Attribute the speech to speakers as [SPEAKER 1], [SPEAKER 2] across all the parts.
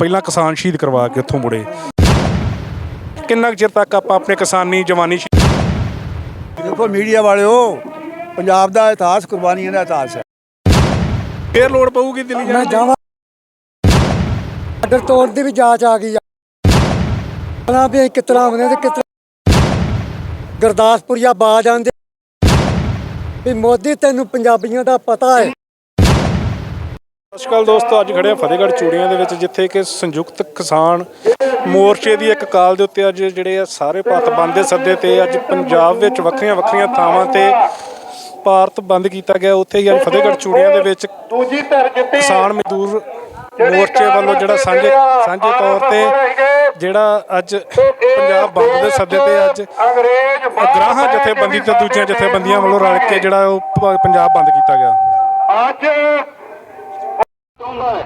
[SPEAKER 1] ਪਹਿਲਾਂ ਕਿਸਾਨ ਸ਼ਹੀਦ ਕਰਵਾ ਕੇ ਉੱਥੋਂ ਮੁੜੇ। ਕਿੰਨਾ ਕੁ ਚਿਰ ਤੱਕ ਆਪਾਂ ਆਪਣੇ ਕਿਸਾਨੀ ਜਵਾਨੀ
[SPEAKER 2] ਦੇਖੋ ਮੀਡੀਆ ਵਾਲਿਓ ਪੰਜਾਬ ਦਾ ਇਤਿਹਾਸ ਕੁਰਬਾਨੀਆਂ ਦਾ ਇਤਿਹਾਸ ਹੈ।
[SPEAKER 1] ਫੇਰ ਲੋੜ ਪਊਗੀ ਦਿੱਲੀ
[SPEAKER 3] ਮੈਂ
[SPEAKER 1] ਜਾਣ ਦੀ?
[SPEAKER 3] ਜਾਵਾਂ। ਆਰਡਰ ਤੋੜ ਦੀ ਵੀ ਜਾਂਚ ਆ ਗਈ ਆ। ਨਾ ਵੀ ਅਸੀਂ ਕਿਤਨਾ ਆਉਂਦੇ ਤੇ ਕਿਤਨਾ ਗੁਰਦਾਸਪੁਰੀਆ ਬਾਜ ਆਂਦੇ ਵੀ ਮੋਦੀ ਤੈਨੂੰ ਪੰਜਾਬੀਆਂ ਦਾ ਪਤਾ ਹੈ।
[SPEAKER 1] ਸਤਿ ਸ਼੍ਰੀ ਅਕਾਲ ਦੋਸਤੋ ਅੱਜ ਖੜੇ ਆ ਫਤਿਹਗੜ੍ਹ ਚੂੜੀਆਂ ਦੇ ਵਿੱਚ ਜਿੱਥੇ ਕਿ ਸੰਯੁਕਤ ਕਿਸਾਨ ਮੋਰਚੇ ਦੀ ਇੱਕ ਕਾਲ ਦੇ ਉੱਤੇ ਅੱਜ ਜਿਹੜੇ ਆ ਸਾਰੇ ਭਾਰਤ ਬੰਦ ਦੇ ਸੱਦੇ ਤੇ ਅੱਜ ਪੰਜਾਬ ਵਿੱਚ ਵੱਖਰੀਆਂ ਵੱਖਰੀਆਂ ਥਾਵਾਂ ਤੇ ਭਾਰਤ ਬੰਦ ਕੀਤਾ ਗਿਆ। ਉੱਥੇ ਹੀ ਅੱਜ ਫਤਿਹਗੜ੍ਹ ਚੂੜੀਆਂ ਦੇ ਵਿੱਚ
[SPEAKER 4] ਦੂਜੀ ਧਿਰ ਜਿੱਤੀ।
[SPEAKER 1] ਕਿਸਾਨ ਮਜ਼ਦੂਰ ਮੋਰਚੇ ਵੱਲੋਂ ਜਿਹੜਾ ਸਾਂਝੇ ਸਾਂਝੇ ਤੌਰ ਤੇ ਜਿਹੜਾ ਅੱਜ ਪੰਜਾਬ ਬੰਦ ਦੇ ਸੱਦੇ ਤੇ ਅੱਜ
[SPEAKER 4] ਅੰਗਰੇਜ਼
[SPEAKER 1] ਗ੍ਰਾਹਾਂ ਜਥੇਬੰਦੀ ਤੇ ਦੂਜੀਆਂ ਜਥੇਬੰਦੀਆਂ ਵੱਲੋਂ ਰਲ ਕੇ ਜਿਹੜਾ ਉਹ ਪੰਜਾਬ ਬੰਦ ਕੀਤਾ ਗਿਆ।
[SPEAKER 4] ਅੱਜ ਚਾਹੁੰਦਾ ਹੈ।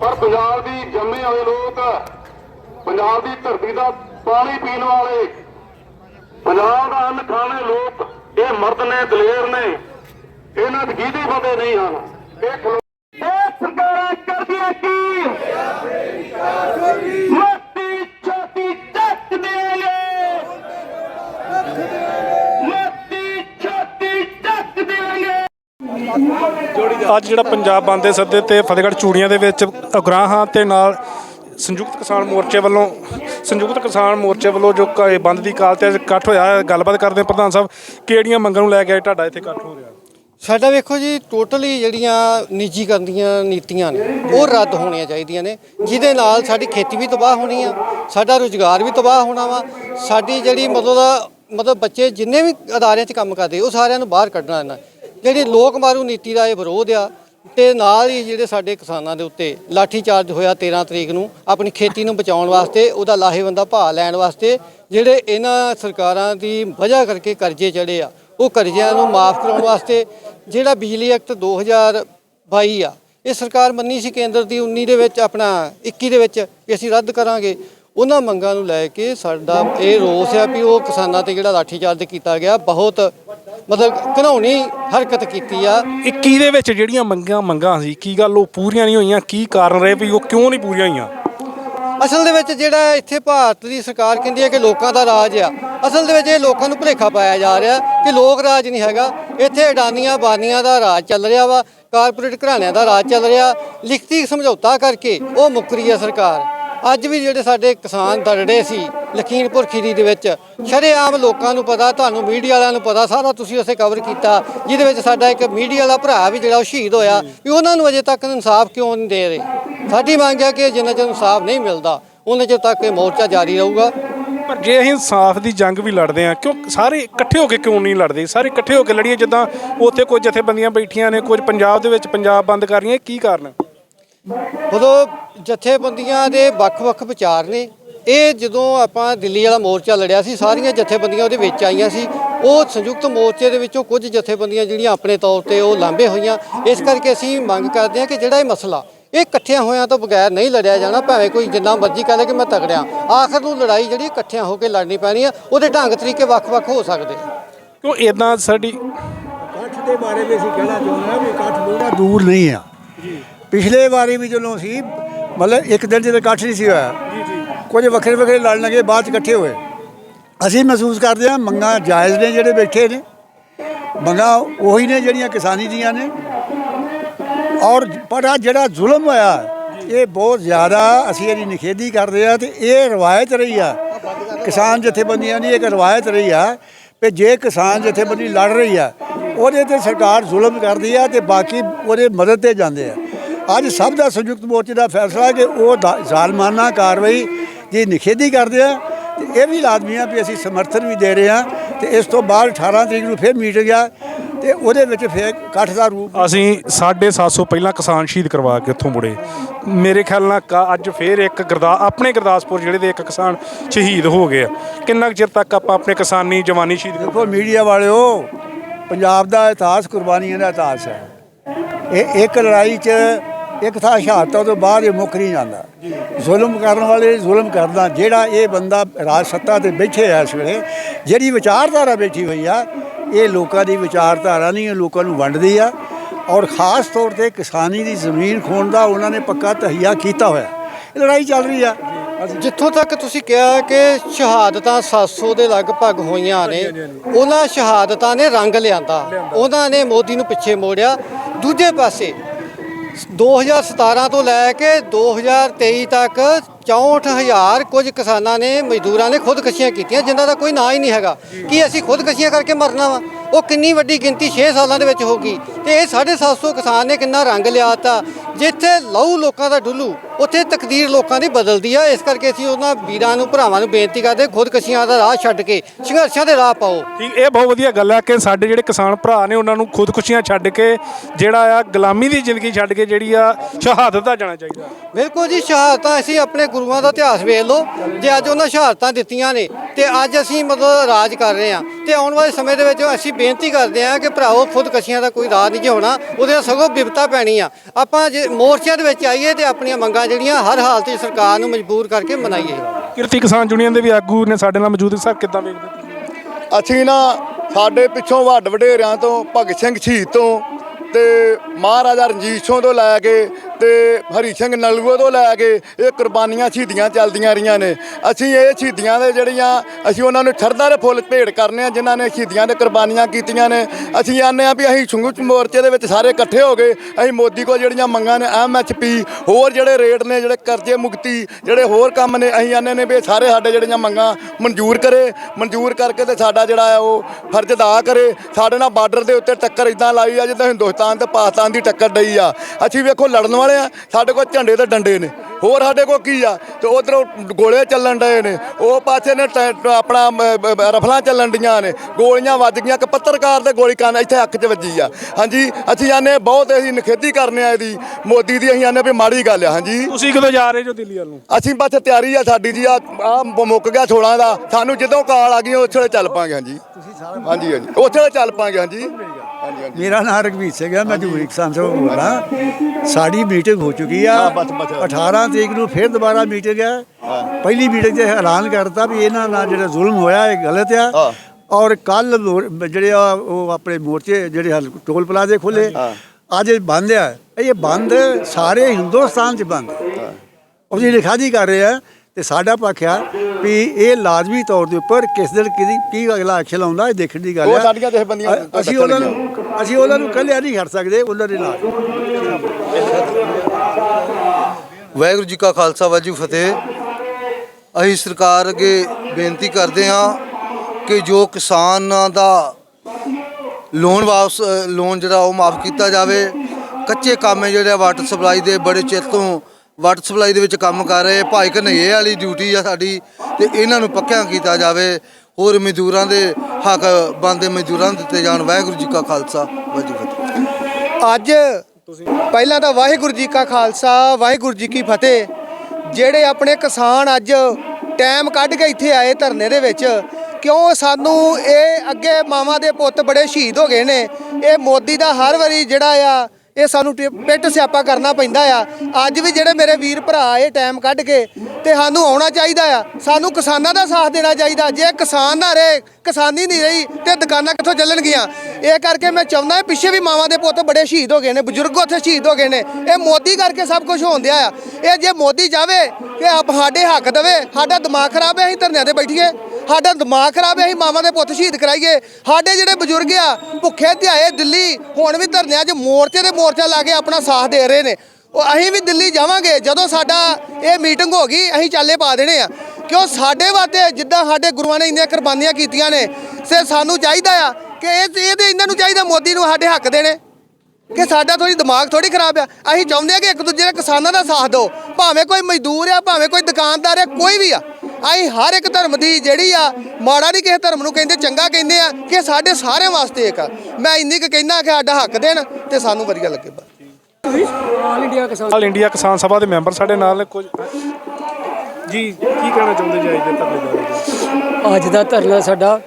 [SPEAKER 4] ਪਰ ਪੰਜਾਬ ਦੀ ਜੰਮੇ ਵਾਲੇ ਲੋਕ, ਪੰਜਾਬ ਦੀ ਧਰਤੀ ਦਾ ਪਾਣੀ ਪੀਣ ਵਾਲੇ, ਪੰਜਾਬ ਦਾ ਅੰਨ ਖਾਣੇ ਲੋਕ, ਇਹ ਮਰਦ ਨੇ, ਦਲੇਰ ਨੇ, ਇਹਨਾਂ ਦੇ ਗੀਦੇ ਬੰਦੇ ਨਹੀਂ ਹਨ। ਇਹ ਸਰਕਾਰਾਂ ਕਰਦੀਆਂ ਕੀ?
[SPEAKER 1] ਅੱਜ ਜਿਹੜਾ ਪੰਜਾਬ ਬੰਦ ਦੇ ਸੱਦੇ ਤੇ ਫਤਿਹਗੜ੍ਹ ਚੂੜੀਆਂ ਦੇ ਵਿੱਚ ਉਗਰਾਹਾਂ ਤੇ ਨਾਲ ਸੰਯੁਕਤ ਕਿਸਾਨ ਮੋਰਚੇ ਵੱਲੋਂ, ਸੰਯੁਕਤ ਕਿਸਾਨ ਮੋਰਚੇ ਵੱਲੋਂ ਜੋ ਕ- ਬੰਦ ਦੀ ਕਾਲ ਤੇ ਇਕੱਠ ਹੋਇਆ ਗੱਲਬਾਤ ਕਰਦੇ ਪ੍ਰਧਾਨ ਸਾਹਿਬ, ਕਿਹੜੀਆਂ ਮੰਗਾਂ ਨੂੰ ਲੈ ਕੇ ਤੁਹਾਡਾ ਇੱਥੇ ਇਕੱਠ ਹੋ ਰਿਹਾ?
[SPEAKER 5] ਸਾਡਾ ਵੇਖੋ ਜੀ, ਟੋਟਲੀ ਜਿਹੜੀਆਂ ਨਿੱਜੀਕਰਨ ਦੀਆਂ ਨੀਤੀਆਂ ਨੇ, ਉਹ ਰੱਦ ਹੋਣੀਆਂ ਚਾਹੀਦੀਆਂ ਨੇ, ਜਿਹਦੇ ਨਾਲ ਸਾਡੀ ਖੇਤੀ ਵੀ ਤਬਾਹ ਹੋਣੀ ਆ, ਸਾਡਾ ਰੁਜ਼ਗਾਰ ਵੀ ਤਬਾਹ ਹੋਣਾ ਵਾ, ਸਾਡੀ ਜਿਹੜੀ ਮਤਲਬ ਦਾ ਮਤਲਬ ਬੱਚੇ ਜਿੰਨੇ ਵੀ ਅਦਾਰਿਆਂ 'ਚ ਕੰਮ ਕਰਦੇ, ਉਹ ਸਾਰਿਆਂ ਨੂੰ ਬਾਹਰ ਕੱਢਣਾ ਇਹਨਾਂ ਜਿਹੜੀ ਲੋਕ ਮਾਰੂ ਨੀਤੀ ਦਾ ਇਹ ਵਿਰੋਧ ਆ, ਤੇ ਨਾਲ ਹੀ ਜਿਹੜੇ ਸਾਡੇ ਕਿਸਾਨਾਂ ਦੇ ਉੱਤੇ ਲਾਠੀ ਚਾਰਜ ਹੋਇਆ 13 ਤਰੀਕ ਨੂੰ, ਆਪਣੀ ਖੇਤੀ ਨੂੰ ਬਚਾਉਣ ਵਾਸਤੇ, ਉਹਦਾ ਲਾਹੇਵੰਦਾ ਭਾਅ ਲੈਣ ਵਾਸਤੇ, ਜਿਹੜੇ ਇਹਨਾਂ ਸਰਕਾਰਾਂ ਦੀ ਵਜ੍ਹਾ ਕਰਕੇ ਕਰਜ਼ੇ ਚੜੇ ਆ, ਉਹ ਕਰਜ਼ਿਆਂ ਨੂੰ ਮਾਫ ਕਰਾਉਣ ਵਾਸਤੇ, ਜਿਹੜਾ ਬਿਜਲੀ ਐਕਟ 2022 ਆ, ਇਹ ਸਰਕਾਰ ਮੰਨੀ ਸੀ ਕੇਂਦਰ ਦੀ 19 ਦੇ ਵਿੱਚ, ਆਪਣਾ 21 ਦੇ ਵਿੱਚ ਕਿ ਅਸੀਂ ਰੱਦ ਕਰਾਂਗੇ, ਉਹਨਾਂ ਮੰਗਾਂ ਨੂੰ ਲੈ ਕੇ ਸਾਡਾ ਇਹ ਰੋਸ ਆ ਵੀ ਉਹ ਕਿਸਾਨਾਂ ਤੇ ਜਿਹੜਾ ਲਾਠੀਚਾਰਜ ਕੀਤਾ ਗਿਆ, ਬਹੁਤ ਮਤਲਬ ਘਿਨਾਉਣੀ ਹਰਕਤ ਕੀਤੀ ਆ।
[SPEAKER 1] 21 ਦੇ ਵਿੱਚ ਜਿਹੜੀਆਂ ਮੰਗਾਂ ਮੰਗਾਂ ਸੀ ਕੀ ਗੱਲ ਉਹ ਪੂਰੀਆਂ ਨਹੀਂ ਹੋਈਆਂ? ਕੀ ਕਾਰਨ ਰਹੇ ਵੀ ਉਹ ਕਿਉਂ ਨਹੀਂ ਪੂਰੀਆਂ ਹੋਈਆਂ?
[SPEAKER 5] ਅਸਲ ਦੇ ਵਿੱਚ ਜਿਹੜਾ ਇੱਥੇ ਭਾਰਤ ਦੀ ਸਰਕਾਰ ਕਹਿੰਦੀ ਹੈ ਕਿ ਲੋਕਾਂ ਦਾ ਰਾਜ ਆ ਅਸਲ ਦੇ ਵਿੱਚ ਇਹ ਲੋਕਾਂ ਨੂੰ ਭੁਲੇਖਾ ਪਾਇਆ ਜਾ ਰਿਹਾ ਕਿ ਲੋਕ ਰਾਜ ਨਹੀਂ ਹੈਗਾ। ਇੱਥੇ ਅਡਾਨੀਆਂ ਬਾਨੀਆਂ ਦਾ ਰਾਜ ਚੱਲ ਰਿਹਾ ਵਾ ਕਾਰਪੋਰੇਟ ਘਰਾਣਿਆਂ ਦਾ ਰਾਜ ਚੱਲ ਰਿਹਾ। ਲਿਖਤੀ ਸਮਝੌਤਾ ਕਰਕੇ ਉਹ ਮੁੱਕਰੀ ਆ ਸਰਕਾਰ। ਅੱਜ ਵੀ ਜਿਹੜੇ ਸਾਡੇ ਕਿਸਾਨ ਦਰੜੇ ਸੀ ਲਖੀਮਪੁਰ ਖੀਰੀ ਦੇ ਵਿੱਚ, ਸ਼ਰੇਆਮ ਲੋਕਾਂ ਨੂੰ ਪਤਾ, ਤੁਹਾਨੂੰ ਮੀਡੀਆ ਵਾਲਿਆਂ ਨੂੰ ਪਤਾ, ਸਾਰਾ ਤੁਸੀਂ ਉਸੇ ਕਵਰ ਕੀਤਾ, ਜਿਹਦੇ ਵਿੱਚ ਸਾਡਾ ਇੱਕ ਮੀਡੀਆ ਵਾਲਾ ਭਰਾ ਵੀ ਜਿਹੜਾ ਉਹ ਸ਼ਹੀਦ ਹੋਇਆ, ਵੀ ਉਹਨਾਂ ਨੂੰ ਅਜੇ ਤੱਕ ਇਨਸਾਫ ਕਿਉਂ ਨਹੀਂ ਦੇ ਰਹੇ? ਸਾਡੀ ਮੰਗ ਹੈ ਕਿ ਜਿੰਨਾ ਚਿਰ ਇਨਸਾਫ ਨਹੀਂ ਮਿਲਦਾ, ਉਹਨਾਂ ਚਿਰ ਤੱਕ ਇਹ ਮੋਰਚਾ ਜਾਰੀ ਰਹੂਗਾ।
[SPEAKER 1] ਪਰ ਜੇ ਅਸੀਂ ਇਨਸਾਫ ਦੀ ਜੰਗ ਵੀ ਲੜਦੇ ਆ ਕਿਉਂ ਸਾਰੇ ਇਕੱਠੇ ਹੋ ਕੇ ਕਿਉਂ ਨਹੀਂ ਲੜਦੇ? ਸਾਰੇ ਇਕੱਠੇ ਹੋ ਕੇ ਲੜੀਏ, ਜਿੱਦਾਂ ਉੱਥੇ ਕੁਝ ਜਥੇਬੰਦੀਆਂ ਬੈਠੀਆਂ ਨੇ, ਕੁਝ ਪੰਜਾਬ ਦੇ ਵਿੱਚ ਪੰਜਾਬ ਬੰਦ ਕਰ ਰਹੀਆਂ ਕੀ ਕਾਰਨ
[SPEAKER 5] ਉਦੋਂ ਜਥੇਬੰਦੀਆਂ ਦੇ ਵੱਖ-ਵੱਖ ਵਿਚਾਰ ਨੇ। ਇਹ ਜਦੋਂ ਆਪਾਂ ਦਿੱਲੀ ਵਾਲਾ ਮੋਰਚਾ ਲੜਿਆ ਸੀ ਸਾਰੀਆਂ ਜਥੇਬੰਦੀਆਂ ਉਹਦੇ ਵਿੱਚ ਆਈਆਂ ਸੀ। ਉਹ ਸੰਯੁਕਤ ਮੋਰਚੇ ਦੇ ਵਿੱਚੋਂ ਕੁਝ ਜਥੇਬੰਦੀਆਂ ਜਿਹੜੀਆਂ ਆਪਣੇ ਤੌਰ ਤੇ ਉਹ ਲਾਂਭੇ ਹੋਈਆਂ। ਇਸ ਕਰਕੇ ਅਸੀਂ ਮੰਗ ਕਰਦੇ ਹਾਂ ਕਿ ਜਿਹੜਾ ਇਹ ਮਸਲਾ ਇਹ ਇਕੱਠਿਆਂ ਹੋਇਆਂ ਤੋਂ ਬਗੈਰ ਨਹੀਂ ਲੜਿਆ ਜਾਣਾ ਭਾਵੇਂ ਕੋਈ ਜਿੰਨਾ ਮਰਜ਼ੀ ਕਹੇ ਕਿ ਮੈਂ ਤਗੜਿਆ ਆਖਰ ਨੂੰ ਲੜਾਈ ਜਿਹੜੀ ਇਕੱਠਿਆਂ ਹੋ ਕੇ ਲੜਨੀ ਪੈਣੀ ਆ ਉਹਦੇ ਢੰਗ ਤਰੀਕੇ ਵੱਖ-ਵੱਖ ਹੋ ਸਕਦੇ
[SPEAKER 1] ਕਿਉਂ ਇਦਾਂ ਸਾਡੀ
[SPEAKER 2] ਇਕੱਠ ਦੇ ਬਾਰੇ ਵੀ ਅਸੀਂ ਕਹਿਣਾ ਚਾਹੁੰਦੇ ਹਾਂ ਵੀ ਇਕੱਠ ਬਹੁਤਾ ਦੂਰ ਨਹੀਂ ਆ। ਪਿਛਲੇ ਵਾਰੀ ਵੀ ਜਦੋਂ ਸੀ ਮਤਲਬ ਇੱਕ ਦਿਨ ਤਾਂ ਇਕੱਠ ਨਹੀਂ ਸੀ ਹੋਇਆ ਜੀ ਜੀ। ਕੁਝ ਵੱਖਰੇ ਵੱਖਰੇ ਲੜਨ ਲੱਗੇ ਬਾਅਦ ਚ ਇਕੱਠੇ ਹੋਏ। ਅਸੀਂ ਮਹਿਸੂਸ ਕਰਦੇ ਹਾਂ ਮੰਗਾਂ ਜਾਇਜ਼ ਨੇ ਜਿਹੜੇ ਬੈਠੇ ਨੇ ਮੰਗਾਂ ਉਹੀ ਨੇ ਜਿਹੜੀਆਂ ਕਿਸਾਨੀ ਦੀਆਂ ਨੇ। ਔਰ ਪਰ ਆਹ ਜਿਹੜਾ ਜ਼ੁਲਮ ਹੋਇਆ ਇਹ ਬਹੁਤ ਜ਼ਿਆਦਾ ਅਸੀਂ ਇਹਦੀ ਨਿਖੇਧੀ ਕਰਦੇ ਆ ਤੇ ਇਹ ਰਵਾਇਤ ਰਹੀ ਆ। ਕਿਸਾਨ ਜਥੇਬੰਦੀਆਂ ਦੀ ਇੱਕ ਰਵਾਇਤ ਰਹੀ ਆ ਕਿ ਜੇ ਕਿਸਾਨ ਜਥੇਬੰਦੀ ਲੜ ਰਹੀ ਆ ਉਹਦੇ ਤੇ ਸਰਕਾਰ ਜ਼ੁਲਮ ਕਰਦੀ ਆ ਤੇ ਬਾਕੀ ਉਹਦੇ ਮਦਦ ਤੇ ਜਾਂਦੇ ਆ। ਅੱਜ ਸਭ ਦਾ ਸੰਯੁਕਤ ਮੋਰਚੇ ਦਾ ਫੈਸਲਾ ਹੈ ਕਿ ਉਹ ਜ਼ਾਲਮਾਨਾ ਕਾਰਵਾਈ ਦੀ ਨਿਖੇਧੀ ਕਰਦੇ ਆ। ਤੇ ਇਹ ਵੀ ਲਾਜ਼ਮੀ ਆ ਵੀ ਅਸੀਂ ਸਮਰਥਨ ਵੀ ਦੇ ਰਹੇ ਆ ਤੇ ਇਸ ਤੋਂ ਬਾਅਦ 18 ਤਰੀਕ ਨੂੰ ਫਿਰ ਮੀਟਿੰਗ ਆ ਤੇ ਉਹਦੇ ਵਿੱਚ ਫਿਰ ਇਕੱਠ ਦਾ ਰੂਪ
[SPEAKER 1] ਅਸੀਂ 750 ਪਹਿਲਾਂ ਕਿਸਾਨ ਸ਼ਹੀਦ ਕਰਵਾ ਕੇ ਉੱਥੋਂ ਮੁੜੇ। ਮੇਰੇ ਖਿਆਲ ਨਾਲ ਅੱਜ ਫੇਰ ਇੱਕ ਗਰਦਾ ਆਪਣੇ ਗੁਰਦਾਸਪੁਰ ਜਿਹੜੇ ਦੇ ਇੱਕ ਕਿਸਾਨ ਸ਼ਹੀਦ ਹੋ ਗਏ ਆ। ਕਿੰਨਾ ਚਿਰ ਤੱਕ ਆਪਾਂ ਆਪਣੇ ਕਿਸਾਨੀ ਜਵਾਨੀ ਸ਼ਹੀਦ
[SPEAKER 2] ਦੇਖੋ ਮੀਡੀਆ ਵਾਲਿਓ ਪੰਜਾਬ ਦਾ ਇਤਿਹਾਸ ਕੁਰਬਾਨੀਆਂ ਦਾ ਇਤਿਹਾਸ ਹੈ। ਇਹ ਇੱਕ ਲੜਾਈ 'ਚ ਇੱਕ ਥਾਂ ਸ਼ਹਾਦਤਾਂ ਤੋਂ ਬਾਅਦ ਇਹ ਮੁੱਕ ਨਹੀਂ ਜਾਂਦਾ। ਜ਼ੁਲਮ ਕਰਨ ਵਾਲੇ ਜ਼ੁਲਮ ਕਰਦਾ। ਜਿਹੜਾ ਇਹ ਬੰਦਾ ਰਾਜ ਸੱਤਾ ਤੇ ਬੈਠੇ ਆ ਇਸ ਵੇਲੇ ਜਿਹੜੀ ਵਿਚਾਰਧਾਰਾ ਬੈਠੀ ਹੋਈ ਆ ਇਹ ਲੋਕਾਂ ਦੀ ਵਿਚਾਰਧਾਰਾ ਨਹੀਂ ਇਹ ਲੋਕਾਂ ਨੂੰ ਵੰਡਦੀ ਆ। ਔਰ ਖਾਸ ਤੌਰ ਤੇ ਕਿਸਾਨੀ ਦੀ ਜ਼ਮੀਨ ਖੋਣ ਦਾ ਉਹਨਾਂ ਨੇ ਪੱਕਾ ਤਹਈਆ ਕੀਤਾ ਹੋਇਆ। ਲੜਾਈ ਚੱਲ ਰਹੀ ਆ।
[SPEAKER 5] ਜਿੱਥੋਂ ਤੱਕ ਤੁਸੀਂ ਕਿਹਾ ਕਿ ਸ਼ਹਾਦਤਾਂ 700 ਦੇ ਲਗਭਗ ਹੋਈਆਂ ਨੇ ਉਹਨਾਂ ਸ਼ਹਾਦਤਾਂ ਨੇ ਰੰਗ ਲਿਆਂਦਾ। ਉਹਨਾਂ ਨੇ ਮੋਦੀ ਨੂੰ ਪਿੱਛੇ ਮੋੜਿਆ। ਦੂਜੇ ਪਾਸੇ 2017 ਤੋਂ ਲੈ ਕੇ 2023 ਤੱਕ 64000 ਕੁਝ ਕਿਸਾਨਾਂ ਨੇ, ਮਜ਼ਦੂਰਾਂ ਨੇ ਖੁਦਕਸ਼ੀਆਂ ਕੀਤੀਆਂ, ਜਿਨ੍ਹਾਂ ਦਾ ਕੋਈ ਨਾਂ ਹੀ ਨਹੀਂ ਹੈਗਾ। ਕਿ ਅਸੀਂ ਖੁਦਕਸ਼ੀਆਂ ਕਰਕੇ ਮਰਨਾ ਵਾ? ਉਹ ਕਿੰਨੀ ਵੱਡੀ ਗਿਣਤੀ 6 ਸਾਲਾਂ ਦੇ ਵਿੱਚ ਹੋ ਗਈ ਤੇ ਇਹ 750 ਕਿਸਾਨ ਨੇ ਕਿੰਨਾ ਰੰਗ ਲਿਆਤਾ ਜਿੱਥੇ ਲਹੂ ਲੋਕਾਂ ਦਾ ਡੁੱਲੂ ਉੱਥੇ ਤਕਦੀਰ ਲੋਕਾਂ ਦੀ ਬਦਲਦੀ ਆ। ਇਸ ਕਰਕੇ ਅਸੀਂ ਉਹਨਾਂ ਵੀਰਾਂ ਨੂੰ ਭਰਾਵਾਂ ਨੂੰ ਬੇਨਤੀ ਕਰਦੇ ਖੁਦਕਸ਼ੀਆਂ ਦਾ ਰਾਹ ਛੱਡ ਕੇ ਸੰਘਰਸ਼ਾਂ ਦੇ ਰਾਹ ਪਾਓ।
[SPEAKER 1] ਠੀਕ ਇਹ ਬਹੁਤ ਵਧੀਆ ਗੱਲ ਹੈ ਕਿ ਸਾਡੇ ਜਿਹੜੇ ਕਿਸਾਨ ਭਰਾ ਨੇ ਉਹਨਾਂ ਨੂੰ ਖੁਦਕੁਸ਼ੀਆਂ ਛੱਡ ਕੇ ਜਿਹੜਾ ਆ ਗੁਲਾਮੀ ਦੀ ਜ਼ਿੰਦਗੀ ਛੱਡ ਕੇ ਜਿਹੜੀ ਆ ਸ਼ਹਾਦਤ ਦਾ ਜਾਣਾ ਚਾਹੀਦਾ।
[SPEAKER 5] ਬਿਲਕੁਲ ਜੀ ਸ਼ਹਾਦਤਾਂ ਅਸੀਂ ਆਪਣੇ ਗੁਰੂਆਂ ਦਾ ਇਤਿਹਾਸ ਵੇਖ ਲਓ ਜੇ ਅੱਜ ਉਹਨਾਂ ਸ਼ਹਾਦਤਾਂ ਦਿੱਤੀਆਂ ਨੇ ਤੇ ਅੱਜ ਅਸੀਂ ਮਤਲਬ ਰਾਜ ਕਰ ਰਹੇ ਹਾਂ। ਤੇ ਆਉਣ ਵਾਲੇ ਸਮੇਂ ਦੇ ਵਿੱਚ ਅਸੀਂ ਬੇਨਤੀ ਕਰਦੇ ਹਾਂ ਕਿ ਭਰਾਓ ਖੁਦਕਸ਼ੀਆਂ ਦਾ ਕੋਈ ਰਾਹ ਨਹੀਂ ਹੋਣਾ ਉਹਦੇ ਸਗੋਂ ਬਿਪਤਾ ਪੈਣੀ ਆ। ਆਪਾਂ ਜੇ ਮੋਰਚਿਆਂ ਦੇ ਵਿੱਚ ਆਈਏ ਤੇ ਆਪਣੀਆਂ ਮੰਗਾਂ ਜਿਹੜੀਆਂ ਹਰ ਹਾਲਤ 'ਚ ਸਰਕਾਰ ਨੂੰ ਮਜਬੂਰ ਕਰਕੇ ਮਨਾਈਏ।
[SPEAKER 1] ਕਿਰਤੀ ਕਿਸਾਨ ਯੂਨੀਅਨ ਦੇ ਵੀ ਆਗੂ ਨੇ ਸਾਡੇ ਨਾਲ ਮੌਜੂਦ ਸਰ ਕਿੱਦਾਂ ਵੇਖਦੇ
[SPEAKER 6] ਅਸੀਂ ਨਾ ਸਾਡੇ ਪਿੱਛੋਂ ਵੱਡ ਵਡੇਰਿਆਂ ਤੋਂ ਭਗਤ ਸਿੰਘ ਸ਼ਹੀਦ ਤੋਂ ਤੇ ਮਹਾਰਾਜਾ ਰਣਜੀਤ ਸਿੰਘ ਤੋਂ ਲੈ ਕੇ ਤੇ ਹਰੀ ਸਿੰਘ ਨਲੂਏ ਤੋਂ ਲੈ ਕੇ ਇਹ ਕੁਰਬਾਨੀਆਂ ਸ਼ਹੀਦੀਆਂ ਚੱਲਦੀਆਂ ਰਹੀਆਂ ਨੇ। ਅਸੀਂ ਇਹ ਸ਼ਹੀਦੀਆਂ ਦੇ ਜਿਹੜੀਆਂ, ਅਸੀਂ ਉਹਨਾਂ ਨੂੰ ਸ਼ਰਧਾ ਦੇ ਫੁੱਲ ਭੇਟ ਕਰਨੇ ਆ, ਜਿਨ੍ਹਾਂ ਨੇ ਸ਼ਹੀਦੀਆਂ ਦੇ ਕੁਰਬਾਨੀਆਂ ਕੀਤੀਆਂ ਨੇ। ਅਸੀਂ ਆਨੇ ਆ ਵੀ ਅਸੀਂ ਸੰਯੁਕਤ ਮੋਰਚੇ ਦੇ ਵਿੱਚ ਸਾਰੇ ਇਕੱਠੇ ਹੋ ਗਏ ਅਸੀਂ ਮੋਦੀ ਕੋਲ ਜਿਹੜੀਆਂ ਮੰਗਾਂ ਨੇ ਐਮਐਚਪੀ ਹੋਰ ਜਿਹੜੇ ਰੇਟ ਨੇ, ਜਿਹੜੇ ਕਰਜ਼ੇ ਮੁਕਤੀ, ਜਿਹੜੇ ਹੋਰ ਕੰਮ ਨੇ, ਅਸੀਂ ਆਨੇ ਨੇ ਵੀ ਇਹ ਸਾਰੇ ਸਾਡੇ ਜਿਹੜੀਆਂ ਮੰਗਾਂ ਮਨਜ਼ੂਰ ਕਰੇ। ਮਨਜ਼ੂਰ ਕਰਕੇ ਤੇ ਸਾਡਾ ਜਿਹੜਾ ਆ ਉਹ ਫਰਜ਼ ਅਦਾ ਕਰੇ। ਸਾਡੇ ਨਾਲ ਬਾਰਡਰ ਦੇ ਉੱਤੇ ਟੱਕਰ ਇਦਾਂ ਲਾਈ ਆ ਜਿੱਦਾਂ ਹਿੰਦੁਸਤਾਨ ਤੇ ਪਾਕਿਸਤਾਨ ਦੀ ਟੱਕਰ ਡਈ ਆ। ਅਸੀਂ ਵੇਖੋ ਲੜਨ ਵਾਲੇ ਆ ਸਾਡੇ ਕੋਲ ਝੰਡੇ ਤੇ ਡੰਡੇ ਨੇ। ਹੋਰ ਸਾਡੇ ਕੋਲ ਕੀ ਆ? ਤੇ ਉਧਰ ਗੋਲੇ ਚੱਲਣ ਡਏ ਨੇ। ਉਹ ਪਾਸੇ ਨੇ ਆਪਣਾ ਰਫਲਾਂ ਚੱਲਣ ਡੀਆਂ ਨੇ। ਗੋਲੀਆਂ ਵੱਜ ਗਈਆਂ ਇੱਕ ਪੱਤਰਕਾਰ ਦੇ ਗੋਲੀ ਕੰਨ ਇੱਥੇ ਅੱਖ 'ਚ ਵੱਜੀ ਆ। ਹਾਂਜੀ ਅਸੀਂ ਆਨੇ ਬਹੁਤ ਅਸੀਂ ਨਖੇਦੀ ਕਰਨੇ ਆ ਇਹਦੀ। ਮੋਦੀ ਦੀ ਅਸੀਂ ਆਨੇ ਵੀ ਮਾੜੀ ਗੱਲ ਆ ਹਾਂਜੀ।
[SPEAKER 1] ਤੁਸੀਂ ਕਦੋਂ ਜਾ ਰਹੇ ਜੋ ਦਿੱਲੀ ਵੱਲ ਨੂੰ?
[SPEAKER 6] ਅਸੀਂ ਬਸ ਤਿਆਰੀ ਆ ਸਾਡੀ ਜੀ ਆ ਆ ਮੁੱਕ ਗਿਆ 16 ਦਾ। ਸਾਨੂੰ ਜਦੋਂ ਕਾਲ ਆ ਗਈ ਉਸ ਵੇਲੇ ਚੱਲ ਪਾਂਗੇ ਹਾਂਜੀ। ਹਾਂਜੀ ਹਾਂਜੀ। ਉਸ ਵੇਲੇ ਚੱਲ ਪਾਂਗੇ ਹਾਂਜੀ।
[SPEAKER 2] ਮੇਰਾ ਨਾਮ ਰਘਵੀਰ ਸਿੰਘ ਹੈ ਮੈਂ ਜੂਰੀ ਕਿਸਾਨ ਸਭਾ ਬੋਲਦਾ ਸਾਡੀ ਮੀਟਿੰਗ ਹੋ ਚੁੱਕੀ ਆ।
[SPEAKER 6] ਹਾਂ, ਬਸ, ਬਸ।
[SPEAKER 2] 18 ਤਰੀਕ ਨੂੰ ਫਿਰ ਦੁਬਾਰਾ ਮੀਟਿੰਗ ਹੈ। ਪਹਿਲੀ ਮੀਟਿੰਗ 'ਚ ਐਲਾਨ ਕਰਤਾ ਵੀ ਇਹਨਾਂ ਨਾਲ ਜਿਹੜਾ ਜ਼ੁਲਮ ਹੋਇਆ ਇਹ ਗਲਤ ਆ। ਔਰ ਕੱਲ ਜਿਹੜੇ ਆ ਉਹ ਆਪਣੇ ਮੋਰਚੇ ਜਿਹੜੇ ਹਲ ਟੋਲ ਪਲਾਜ਼ੇ ਖੁੱਲੇ ਅੱਜ ਬੰਦ ਆ। ਇਹ ਬੰਦ ਸਾਰੇ ਹਿੰਦੁਸਤਾਨ 'ਚ ਬੰਦ। ਉਹਦੀ ਲਿਖਾਜੀ ਕਰ ਰਹੇ ਆ ਤੇ ਸਾਡਾ ਪੱਖ ਆ ਵੀ ਇਹ ਲਾਜ਼ਮੀ ਤੌਰ ਦੇ ਉੱਪਰ ਕਿਸ ਦਿਨ ਕਿਹਦੀ ਕੀ ਅਗਲਾ ਐਕਸ਼ਨ ਆਉਂਦਾ ਇਹ ਦੇਖਣ ਦੀ ਗੱਲ
[SPEAKER 6] ਉਹ
[SPEAKER 2] ਆ
[SPEAKER 6] ਸਾਡੀਆਂ ਜਥੇਬੰਦੀਆਂ
[SPEAKER 2] ਅ- ਅਸੀਂ ਉਹਨਾਂ ਨੂੰ ਅਸੀਂ ਉਹਨਾਂ ਨੂੰ ਕੱਲਿਆ ਨਹੀਂ ਛੱਡ ਸਕਦੇ ਉਹਨਾਂ ਦੇ ਨਾਲ।
[SPEAKER 7] ਵਾਹਿਗੁਰੂ ਜੀ ਕਾ ਖਾਲਸਾ ਵਾਹਿਗੁਰੂ ਜੀ ਕੀ ਫਤਿਹ। ਅਸੀਂ ਸਰਕਾਰ ਅੱਗੇ ਬੇਨਤੀ ਕਰਦੇ ਹਾਂ ਕਿ ਜੋ ਕਿਸਾਨਾਂ ਦਾ ਲੋਨ ਵਾਪਸ ਲੋਨ ਜਿਹੜਾ ਉਹ ਮਾਫ ਕੀਤਾ ਜਾਵੇ। ਕੱਚੇ ਕੰਮ ਜਿਹੜੇ ਵਾਟਰ ਸਪਲਾਈ ਦੇ ਬੜੇ ਚਿਰ ਤੋਂ ਵਾਟਰ ਸਪਲਾਈ ਦੇ ਵਿੱਚ ਕੰਮ ਕਰ ਰਹੇ, ਭਾਈ ਕਨਈਏ ਵਾਲੀ ਡਿਊਟੀ ਆ ਸਾਡੀ ਤੇ ਇਹਨਾਂ ਨੂੰ ਪੱਕਿਆਂ ਕੀਤਾ ਜਾਵੇ। ਹੋਰ ਮਜ਼ਦੂਰਾਂ ਦੇ ਹੱਕ ਬੰਦੇ ਮਜ਼ਦੂਰਾਂ ਦਿੱਤੇ ਜਾਣ। ਵਾਹਿਗੁਰੂ ਜੀ ਕਾ ਖਾਲਸਾ, ਵਾਹਿਗੁਰੂ ਜੀ ਕੀ ਫਤਿਹ।
[SPEAKER 8] ਅੱਜ ਪਹਿਲਾਂ ਤਾਂ ਵਾਹਿਗੁਰੂ ਜੀ ਕਾ ਖਾਲਸਾ, ਵਾਹਿਗੁਰੂ ਜੀ ਕੀ ਫਤਿਹ। ਜਿਹੜੇ ਆਪਣੇ ਕਿਸਾਨ ਅੱਜ ਟਾਈਮ ਕੱਢ ਕੇ ਇੱਥੇ ਆਏ ਧਰਨੇ ਦੇ ਵਿੱਚ, ਕਿਉਂ ਸਾਨੂੰ ਇਹ ਅੱਗੇ ਮਾਵਾਂ ਦੇ ਪੁੱਤ ਬੜੇ ਸ਼ਹੀਦ ਹੋ ਗਏ ਨੇ? ਇਹ ਮੋਦੀ ਦਾ ਹਰ ਵਾਰੀ ਜਿਹੜਾ ਆ ਇਹ ਸਾਨੂੰ ਟਿ- ਪਿੱਟ ਸਿਆਪਾ ਕਰਨਾ ਪੈਂਦਾ ਆ। ਅੱਜ ਵੀ ਜਿਹੜੇ ਮੇਰੇ ਵੀਰ ਭਰਾ ਇਹ ਟਾਈਮ ਕੱਢ ਕੇ ਤੇ ਸਾਨੂੰ ਆਉਣਾ ਚਾਹੀਦਾ ਆ। ਸਾਨੂੰ ਕਿਸਾਨਾਂ ਦਾ ਸਾਥ ਦੇਣਾ ਚਾਹੀਦਾ। ਜੇ ਕਿਸਾਨ ਨਾ ਰਹੇ, ਕਿਸਾਨੀ ਨਹੀਂ ਰਹੀ, ਤੇ ਦੁਕਾਨਾਂ ਕਿੱਥੋਂ ਚੱਲਣਗੀਆਂ? ਇਹ ਕਰਕੇ ਮੈਂ ਚਾਹੁੰਦਾ ਪਿੱਛੇ ਵੀ ਮਾਵਾਂ ਦੇ ਪੁੱਤ ਬੜੇ ਸ਼ਹੀਦ ਹੋ ਗਏ ਨੇ, ਬਜ਼ੁਰਗ ਉੱਥੇ ਸ਼ਹੀਦ ਹੋ ਗਏ ਨੇ। ਇਹ ਮੋਦੀ ਕਰਕੇ ਸਭ ਕੁਝ ਹੋਣ ਆ। ਇਹ ਜੇ ਮੋਦੀ ਜਾਵੇ ਕਿ ਆਪ ਸਾਡੇ ਹੱਕ ਦੇਵੇ। ਸਾਡਾ ਦਿਮਾਗ ਖਰਾਬ ਹੈ, ਅਸੀਂ ਧਰਨਿਆਂ ਤੇ ਬੈਠੀਏ। ਸਾਡਾ ਦਿਮਾਗ ਖਰਾਬ ਹੈ, ਅਸੀਂ ਮਾਵਾਂ ਦੇ ਪੁੱਤ ਸ਼ਹੀਦ ਕਰਾਈਏ। ਸਾਡੇ ਜਿਹੜੇ ਬਜ਼ੁਰਗ ਆ, ਭੁੱਖੇ ਧਿਆਏ ਦਿੱਲੀ, ਹੁਣ ਵੀ ਧਰਨਿਆਂ 'ਚ ਮੋਰਚੇ ਦੇ ਮੋਰਚਾ ਲਾ ਕੇ ਆਪਣਾ ਸਾਥ ਦੇ ਰਹੇ ਨੇ। ਉਹ ਅਸੀਂ ਵੀ ਦਿੱਲੀ ਜਾਵਾਂਗੇ, ਜਦੋਂ ਸਾਡਾ ਇਹ ਮੀਟਿੰਗ ਹੋ ਗਈ, ਅਸੀਂ ਚਾਲੇ ਪਾ ਦੇਣੇ ਆ। ਕਿਉਂ ਸਾਡੇ ਵਾਸਤੇ, ਜਿੱਦਾਂ ਸਾਡੇ ਗੁਰੂਆਂ ਨੇ ਇੰਨੀਆਂ ਕੁਰਬਾਨੀਆਂ ਕੀਤੀਆਂ ਨੇ, ਸੇ ਸਾਨੂੰ ਚਾਹੀਦਾ ਆ ਕਿ ਇਹ ਇਹ ਇਹਨਾਂ ਨੂੰ ਚਾਹੀਦਾ ਮੋਦੀ ਨੂੰ ਸਾਡੇ ਹੱਕ ਦੇਣੇ। ਕਿ ਸਾਡਾ ਥੋੜੀ ਦਿਮਾਗ ਥੋੜੀ ਖਰਾਬ ਆ। ਅਸੀਂ ਚਾਹੁੰਦੇ ਆ ਕਿ ਇੱਕ ਦੂਜੇ ਦੇ ਕਿਸਾਨਾਂ ਦਾ ਸਾਥ ਦਿਓ। ਭਾਵੇਂ ਕੋਈ ਮਜ਼ਦੂਰ ਆ, ਭਾਵੇਂ ਕੋਈ ਦੁਕਾਨਦਾਰ ਆ, ਕੋਈ ਵੀ ਆ। ਅਸੀਂ ਹਰ ਇੱਕ ਧਰਮ ਦੀ ਜਿਹੜੀ ਆ ਮਾੜਾ ਨਹੀਂ ਕਿਸੇ ਧਰਮ ਨੂੰ ਕਹਿੰਦੇ ਚੰਗਾ ਕਹਿੰਦੇ ਆ ਕਿ ਸਾਡੇ ਸਾਰਿਆਂ ਵਾਸਤੇ ਇੱਕ ਆ। ਮੈਂ ਇੰਨੀ ਕੁ ਕਹਿਣਾ ਕਿ ਸਾਡਾ ਹੱਕ ਦੇਣ ਤੇ ਸਾਨੂੰ ਵਧੀਆ ਲੱਗੇ ਬਸ।
[SPEAKER 9] ਆਲ ਇੰਡੀਆ ਕਿਸਾਨ
[SPEAKER 1] ਆਲ ਇੰਡੀਆ ਕਿਸਾਨ ਸਭਾ ਦੇ ਮੈਂਬਰ ਸਾਡੇ ਨਾਲ ਕੁਝ ਜੀ ਕੀ ਕਹਿਣਾ ਚਾਹੁੰਦੇ ਜੀ ਅੱਜ ਦੇ ਧਰਨੇ
[SPEAKER 9] ਅੱਜ ਦਾ ਧਰਨਾ ਸਾਡਾ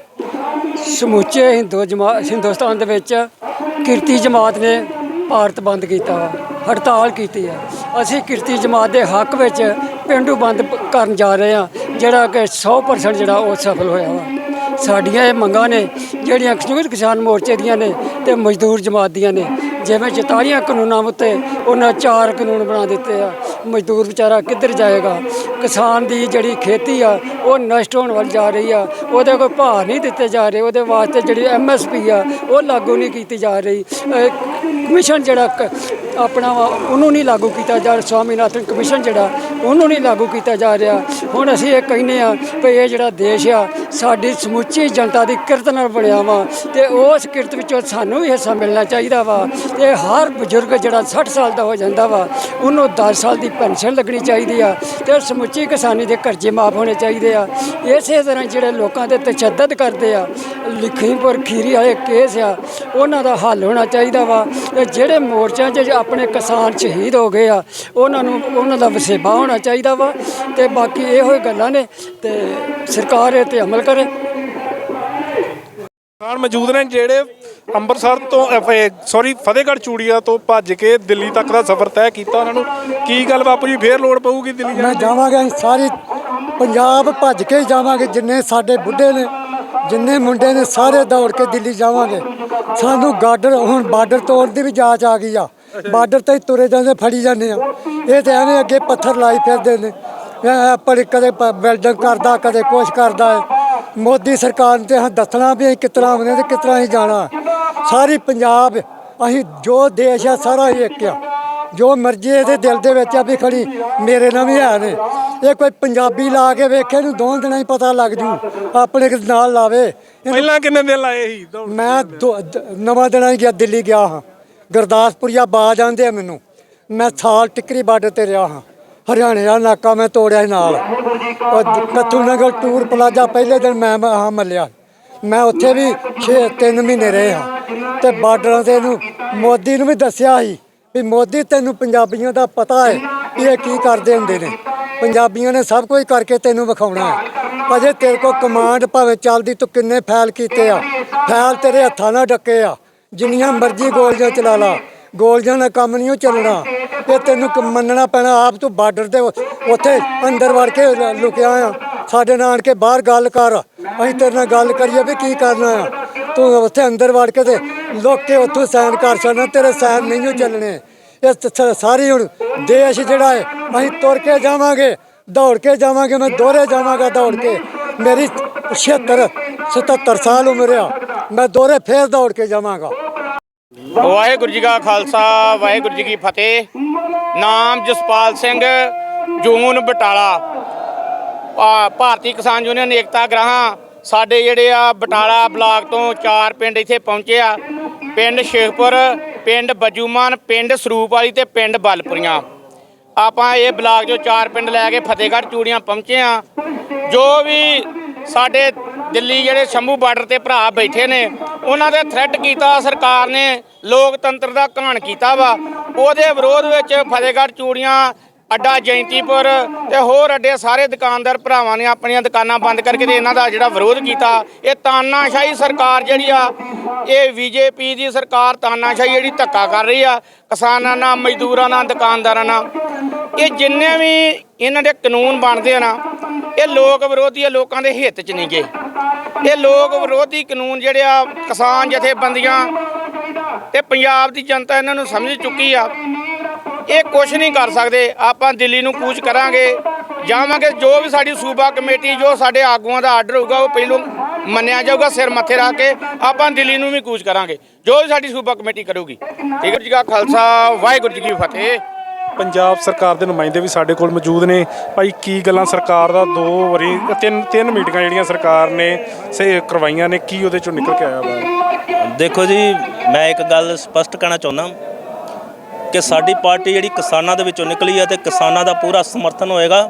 [SPEAKER 9] ਸਮੁੱਚੇ ਹਿੰਦੂ ਜਮਾ ਹਿੰਦੁਸਤਾਨ ਦੇ ਵਿੱਚ ਕਿਰਤੀ ਜਮਾਤ ਨੇ ਭਾਰਤ ਬੰਦ ਕੀਤਾ ਹੜਤਾਲ ਕੀਤੀ ਆ। ਅਸੀਂ ਕਿਰਤੀ ਜਮਾਤ ਦੇ ਹੱਕ ਵਿੱਚ ਪਿੰਡੂ ਬੰਦ ਕਰਨ ਜਾ ਰਹੇ ਆ ਜਿਹੜਾ ਕਿ 100% ਜਿਹੜਾ ਉਹ ਸਫਲ ਹੋਇਆ ਵਾ। ਸਾਡੀਆਂ ਇਹ ਮੰਗਾਂ ਨੇ, ਜਿਹੜੀਆਂ ਸੰਯੁਕਤ ਕਿਸਾਨ ਮੋਰਚੇ ਦੀਆਂ ਨੇ ਤੇ ਮਜ਼ਦੂਰ ਜਮਾਤ ਦੀਆਂ ਨੇ, ਜਿਵੇਂ 44 ਕਾਨੂੰਨਾਂ ਉੱਤੇ ਉਹਨਾਂ ਚਾਰ ਕਾਨੂੰਨ ਬਣਾ ਦਿੱਤੇ ਆ।
[SPEAKER 3] ਮਜ਼ਦੂਰ ਵਿਚਾਰਾ ਕਿੱਧਰ ਜਾਏਗਾ? ਕਿਸਾਨ ਦੀ ਜਿਹੜੀ ਖੇਤੀ ਆ, ਉਹ ਨਸ਼ਟ ਹੋਣ ਵੱਲ ਜਾ ਰਹੀ ਆ। ਉਹਦੇ ਕੋਈ ਭਾਅ ਨਹੀਂ ਦਿੱਤੇ ਜਾ ਰਹੇ, ਉਹਦੇ ਵਾਸਤੇ ਜਿਹੜੀ ਐਮਐਸਪੀ ਆ, ਉਹ ਲਾਗੂ ਨਹੀਂ ਕੀਤੀ ਜਾ ਰਹੀ। ਕਮਿਸ਼ਨ ਜਿਹੜਾ ਕ- ਆਪਣਾ ਵਾ, ਉਹਨੂੰ ਨਹੀਂ ਲਾਗੂ ਕੀਤਾ ਜਾ ਰਿਹਾ, ਸਵਾਮੀਨਾਥਨ ਕਮਿਸ਼ਨ ਜਿਹੜਾ, ਉਹਨੂੰ ਨਹੀਂ ਲਾਗੂ ਕੀਤਾ ਜਾ ਰਿਹਾ। ਹੁਣ ਅਸੀਂ ਇਹ ਕਹਿੰਦੇ ਆ ਵੀ ਇਹ ਜਿਹੜਾ ਦੇਸ਼ ਆ, ਸਾਡੀ ਸਮੁੱਚੀ ਜਨਤਾ ਦੀ ਕਿਰਤ ਨਾਲ ਬਣਿਆ ਵਾ ਤੇ ਉਸ ਕਿਰਤ ਵਿੱਚੋਂ ਸਾਨੂੰ ਵੀ ਹਿੱਸਾ ਮਿਲਣਾ ਚਾਹੀਦਾ ਵਾ ਤੇ ਹਰ ਬਜ਼ੁਰਗ ਜਿਹੜਾ 60 ਸਾਲ ਦਾ ਹੋ ਜਾਂਦਾ ਵਾ, ਉਹਨੂੰ 10 ਸਾਲ ਦੀ ਪੈਨਸ਼ਨ ਲੱਗਣੀ ਚਾਹੀਦੀ ਆ ਤੇ ਸਮੁੱਚੀ ਕਿਸਾਨੀ ਦੇ ਕਰਜ਼ੇ ਮਾਫ ਹੋਣੇ ਚਾਹੀਦੇ ਆ। ਇਸੇ ਤਰ੍ਹਾਂ ਜਿਹੜੇ ਲੋਕਾਂ ਤੇ ਤਸ਼ੱਦਦ ਕਰਦੇ ਆ, ਲਖੀਮਪੁਰ, ਖੀਰੀ ਵਾਲੇ ਕੇਸ ਆ, ਉਹਨਾਂ ਦਾ ਹੱਲ ਹੋਣਾ ਚਾਹੀਦਾ ਵਾ। ਤੇ ਜਿਹੜੇ ਮੋਰਚਿਆਂ 'ਚ ਆਪਣੇ ਕਿਸਾਨ ਸ਼ਹੀਦ ਹੋ ਗਏ ਆ, ਉਹਨਾਂ ਨੂੰ, ਉਹਨਾਂ ਦਾ ਵਸੇਬਾ ਹੋਣਾ ਚਾਹੀਦਾ ਵਾ। ਤੇ ਬਾਕੀ ਇਹੋ ਹੀ ਗੱਲਾਂ ਨੇ ਤੇ ਸਰਕਾਰ ਇਹ ਤੇ ਅਮਲ ਕਰੇ।
[SPEAKER 1] ਕਿਸਾਨ ਮੌਜੂਦ ਨੇ ਜਿਹੜੇ ਅੰਮ੍ਰਿਤਸਰ ਤੋਂ ਸੌਰੀ ਫਤਿਹਗੜ੍ਹ ਚੂੜੀਆਂ ਤੋਂ ਭੱਜ ਕੇ ਦਿੱਲੀ ਤੱਕ ਦਾ ਸਫ਼ਰ ਤੈਅ ਕੀਤਾ ਉਹਨਾਂ ਨੂੰ। ਕੀ ਗੱਲ ਬਾਪੂ ਜੀ ਫੇਰ ਲੋੜ ਪਊਗੀ ਦਿੱਲੀ ਜਾਣ
[SPEAKER 3] ਮੈਂ
[SPEAKER 1] ਦੀ?
[SPEAKER 3] ਜਾਵਾਂਗੇ ਸਾਰੀ ਪੰਜਾਬ ਭੱਜ ਕੇ ਜਾਵਾਂਗੇ ਜਿੰਨੇ ਸਾਡੇ ਬੁੱਢੇ ਨੇ ਜਿੰਨੇ ਮੁੰਡੇ ਨੇ ਸਾਰੇ ਦੌੜ ਕੇ ਦਿੱਲੀ ਜਾਵਾਂਗੇ। ਸਾਨੂੰ ਗਾਰਡਰ ਹੁਣ ਬਾਰਡਰ ਤੋੜਨ ਦੀ ਵੀ ਜਾਂਚ ਆ ਗਈ ਆ। ਬਾਰਡਰ ਤੇ ਹੀ ਤੁਰੇ ਜਾਂਦੇ ਫੜੀ ਜਾਂਦੇ ਆ। ਇਹ ਤੇ ਐਵੇਂ ਅੱਗੇ ਪੱਥਰ ਲਾਈ ਫਿਰਦੇ ਨੇ। ਪਰ ਕਦੇ ਪ- ਬਿਲਡਿੰਗ ਕਰਦਾ ਕਦੇ ਕੁਛ ਕਰਦਾ। ਹੈ ਮੋਦੀ ਸਰਕਾਰ ਨੇ ਤੇ ਦੱਸਣਾ ਵੀ ਅਸੀਂ ਕਿਤਨਾ ਆਉਂਦੇ ਤੇ ਕਿਤਨਾ ਹੀ ਜਾਣਾ। ਸਾਰੀ ਪੰਜਾਬ ਅਸੀਂ ਜੋ ਦੇਸ਼ ਆ ਸਾਰਾ ਹੀ ਇੱਕ ਆ। ਜੋ ਮਰਜ਼ੀ ਇਹਦੇ ਦਿਲ ਦੇ ਵਿੱਚ ਆ ਵੀ ਖੜੀ ਮੇਰੇ ਨਾਲ ਵੀ ਹੈ ਨੇ। ਇਹ ਕੋਈ ਪੰਜਾਬੀ ਲਾ ਕੇ ਵੇਖੇ ਨੂੰ ਦੋ ਦਿਨਾਂ ਹੀ ਪਤਾ ਲੱਗ ਜੂ ਆਪਣੇ ਨਾਲ ਲਾਵੇ। ਇਹਨੂੰ-
[SPEAKER 1] ਪਹਿਲਾਂ ਕਿੰਨੇ ਦਿਨ ਲਾਏ ਸੀ? ਦੌੜ?
[SPEAKER 3] ਮੈਂ ਦੋ- ਦ- ਨਵਾਂ ਦਿਨਾਂ ਹੀ ਗਿਆ ਦਿੱਲੀ ਗਿਆ ਹਾਂ। ਗੁਰਦਾਸਪੁਰੀਆ ਬਾਜ ਆਂਦੇ ਆ ਮੈਨੂੰ। ਮੈਂ ਸਾਲ ਟਿਕਰੀ ਬਾਰਡਰ ਤੇ ਰਿਹਾ ਹਾਂ। ਹਰਿਆਣੇ ਦਾ ਨਾਕਾ ਮੈਂ ਤੋੜਿਆ ਸੀ ਨਾਲ। ਉਹ ਕੱਥੂ ਨਗਰ ਟੂਰ ਪਲਾਜ਼ਾ ਪਹਿਲੇ ਦਿਨ ਮੈਂ ਮ- ਮੱਲਿਆ। ਮੈਂ ਉੱਥੇ ਵੀ 6 3 ਮਹੀਨੇ ਰਹੇ ਹਾਂ। ਤੇ ਬਾਰਡਰਾਂ ਤੇ ਇਹਨੂੰ ਮੋਦੀ ਨੂੰ ਵੀ ਦੱਸਿਆ ਸੀ ਵੀ ਮੋਦੀ ਤੈਨੂੰ ਪੰਜਾਬੀਆਂ ਦਾ ਪਤਾ ਹੈ ਵੀ ਇਹ ਕੀ ਕਰਦੇ ਹੁੰਦੇ ਨੇ। ਪੰਜਾਬੀਆਂ ਨੇ ਸਭ ਕੁਝ ਕਰਕੇ ਤੈਨੂੰ ਵਿਖਾਉਣਾ ਹੈ। ਅਜੇ ਤੇਰੇ ਕੋ ਕਮਾਂਡ ਭਾਵੇਂ ਚੱਲਦੀ ਤੂੰ ਕਿੰਨੇ ਫੈਲ ਕੀਤੇ ਆ। ਫੈਲ ਤੇਰੇ ਹੱਥਾਂ ਨਾਲ ਡੱਕੇ ਆ। ਜਿੰਨੀਆਂ ਮਰਜ਼ੀ ਗੋਲੀਆਂ ਚਲਾ ਲਾ। ਗੋਲਜ਼ਾਂ ਦਾ ਕੰਮ ਨਹੀਂ ਓ ਚੱਲਣਾ। ਇਹ ਤੈਨੂੰ ਕ- ਮੰਨਣਾ ਪੈਣਾ, ਆਪ ਤੂੰ ਬਾਰਡਰ ਦੇ ਉ- ਉੱਥੇ ਅੰਦਰ ਵੜ ਕੇ ਲ- ਲੁਕਿਆ ਆ। ਸਾਡੇ ਨਾਲ ਆਣ ਕੇ ਬਾਹਰ ਗੱਲ ਕਰ। ਅਸੀਂ ਤੇਰੇ ਨਾਲ ਗੱਲ ਕਰੀਏ ਵੀ ਕੀ ਕਰਨਾ ਆ। ਤੂੰ ਉੱਥੇ ਅੰਦਰ ਵੜ ਕੇ ਤੇ ਲੋਕ ਕੇ ਉੱਥੋਂ ਸਾਈਨ ਕਰ ਛੱਡਣਾ, ਤੇਰੇ ਸਾਈਨ ਨਹੀਂ ਓ ਚੱਲਣੇ। ਇਹ ਸ- ਸ- ਸਾਰੀ ਹੁਣ ਦੇਸ਼ ਜਿਹੜਾ ਹੈ, ਅਸੀਂ ਤੁਰ ਕੇ ਜਾਵਾਂਗੇ, ਦੌੜ ਕੇ ਜਾਵਾਂਗੇ, ਮੈਂ ਦੋਹਰੇ ਜਾਵਾਂਗਾ ਦੌੜ ਕੇ। ਮੇਰੀ 76 77 ਸਾਲ ਉਮਰ ਆ। ਮੈਂ ਦੋਹਰੇ ਫੇਰ ਦੌੜ ਕੇ ਜਾਵਾਂਗਾ।
[SPEAKER 10] ਵਾਹਿਗੁਰੂ ਜੀ ਕਾ ਖਾਲਸਾ, ਵਾਹਿਗੁਰੂ ਜੀ ਕੀ ਫਤਿਹ। ਨਾਮ ਜਸਪਾਲ ਸਿੰਘ, ਜੂਨ ਬਟਾਲਾ। ਭਾਰਤੀ ਕਿਸਾਨ ਯੂਨੀਅਨ ਏਕਤਾ ਗ੍ਰਾਹਾਂ, ਸਾਡੇ ਜਿਹੜੇ ਆ ਬਟਾਲਾ ਬਲਾਕ ਤੋਂ ਚਾਰ ਪਿੰਡ ਇੱਥੇ ਪਹੁੰਚੇ ਆ। ਪਿੰਡ ਸ਼ੇਖਪੁਰ, ਪਿੰਡ ਬਜੂਮਾਨ, ਪਿੰਡ ਸਰੂਪ ਵਾਲੀ ਤੇ ਪਿੰਡ ਬਲਪੁਰੀਆਂ। ਆਪਾਂ ਇਹ ਬਲਾਕ ਜੋ ਚਾਰ ਪਿੰਡ ਲੈ ਕੇ ਫਤਿਹਗੜ੍ਹ ਚੂੜੀਆਂ ਪਹੁੰਚੇ ਆ। ਜੋ ਵੀ ਸਾਡੇ ਦਿੱਲੀ ਜਿਹੜੇ ਸ਼ੰਭੂ ਬਾਰਡਰ ਤੇ ਭਰਾ ਬੈਠੇ ਨੇ, ਉਹਨਾਂ ਦੇ ਥ੍ਰੈਟ ਕੀਤਾ, ਸਰਕਾਰ ਨੇ ਲੋਕਤੰਤਰ ਦਾ ਘਾਣ ਕੀਤਾ ਵਾ। ਉਹਦੇ ਵਿਰੋਧ ਵਿੱਚ ਫਤਿਹਗੜ੍ਹ ਚੂੜੀਆਂ ਅੱਡਾ ਜੈਂਤੀਪੁਰ ਤੇ ਹੋਰ ਅੱਡੇ ਸਾਰੇ ਦੁਕਾਨਦਾਰ ਭਰਾਵਾਂ ਨੇ ਆਪਣੀਆਂ ਦੁਕਾਨਾਂ ਬੰਦ ਕਰਕੇ ਤੇ ਇਹਨਾਂ ਦਾ ਜਿਹੜਾ ਵਿਰੋਧ ਕੀਤਾ। ਇਹ ਤਾਨਾਸ਼ਾਹੀ ਸਰਕਾਰ ਜਿਹੜੀ ਆ, ਇਹ ਬੀਜੇਪੀ ਦੀ ਸਰਕਾਰ ਤਾਨਾਸ਼ਾਹੀ ਜਿਹੜੀ ਧੱਕਾ ਕਰ ਰਹੀ ਆ, ਕਿਸਾਨਾਂ ਨਾਲ, ਮਜ਼ਦੂਰਾਂ ਨਾਲ, ਦੁਕਾਨਦਾਰਾਂ ਨਾਲ। ਇਹ ਜਿੰਨੇ ਵੀ ਇਹਨਾਂ ਦੇ ਕਾਨੂੰਨ ਬਣਦੇ ਆ ਨਾ, ਇਹ ਲੋਕ ਵਿਰੋਧੀ ਆ, ਲੋਕਾਂ ਦੇ ਹਿੱਤ 'ਚ ਨਹੀਂ ਗਏ। ਇਹ ਲੋਕ ਵਿਰੋਧੀ ਕਾਨੂੰਨ ਜਿਹੜੇ ਆ, ਕਿਸਾਨ ਜਥੇਬੰਦੀਆਂ ਤੇ ਪੰਜਾਬ ਦੀ ਜਨਤਾ ਇਹਨਾਂ ਨੂੰ ਸਮਝ ਚੁੱਕੀ ਆ। ਇਹ ਕੁਝ ਨਹੀਂ ਕਰ ਸਕਦੇ। ਆਪਾਂ ਦਿੱਲੀ ਨੂੰ ਕੂਚ ਕਰਾਂਗੇ। ਜਾਵਾਂਗੇ। ਜੋ ਵੀ ਸਾਡੀ ਸੂਬਾ ਕਮੇਟੀ ਜੋ ਸਾਡੇ ਆਗੂਆਂ ਦਾ ਆਰਡਰ ਹੋਊਗਾ ਉਹ ਪਹਿਲੋਂ ਮੰਨਿਆ ਜਾਊਗਾ ਸਿਰ ਮੱਥੇ ਰੱਖ ਕੇ ਆਪਾਂ ਦਿੱਲੀ ਨੂੰ ਵੀ ਕੂਚ ਕਰਾਂਗੇ। ਜੋ ਵੀ ਸਾਡੀ ਸੂਬਾ ਕਮੇਟੀ ਕਰੂਗੀ। ਠੀਕ ਹੈ ਜੀ ਕਾ ਖਾਲਸਾ ਵਾਹਿਗੁਰੂ ਜੀ ਕੀ ਫਤਿਹ।
[SPEAKER 1] ਪੰਜਾਬ ਸਰਕਾਰ ਦੇ ਨੁਮਾਇੰਦੇ ਵੀ ਸਾਡੇ ਕੋਲ ਮੌਜੂਦ ਨੇ। ਭਾਈ ਕੀ ਗੱਲਾਂ ਸਰਕਾਰ ਦਾ? ਦੋ ਵਾਰੀ ਤਿੰਨ ਤਿੰਨ ਮੀਟਿੰਗਾਂ ਜਿਹੜੀਆਂ ਸਰਕਾਰ ਨੇ ਸੇ ਕਰਵਾਈਆਂ ਨੇ। ਕੀ ਉਹਦੇ ਚੋਂ ਨਿਕਲ ਕੇ ਆਇਆ ਵਾ?
[SPEAKER 11] ਦੇਖੋ ਜੀ ਮੈਂ ਇੱਕ ਗੱਲ ਸਪਸ਼ਟ ਕਹਿਣਾ ਚਾਹੁੰਦਾ। ਕਿ ਸਾਡੀ ਪਾਰਟੀ ਜਿਹੜੀ ਕਿਸਾਨਾਂ ਦੇ ਵਿੱਚੋਂ ਨਿਕਲੀ ਹੈ ਤੇ ਕਿਸਾਨਾਂ ਦਾ ਪੂਰਾ ਸਮਰਥਨ ਹੋਏਗਾ।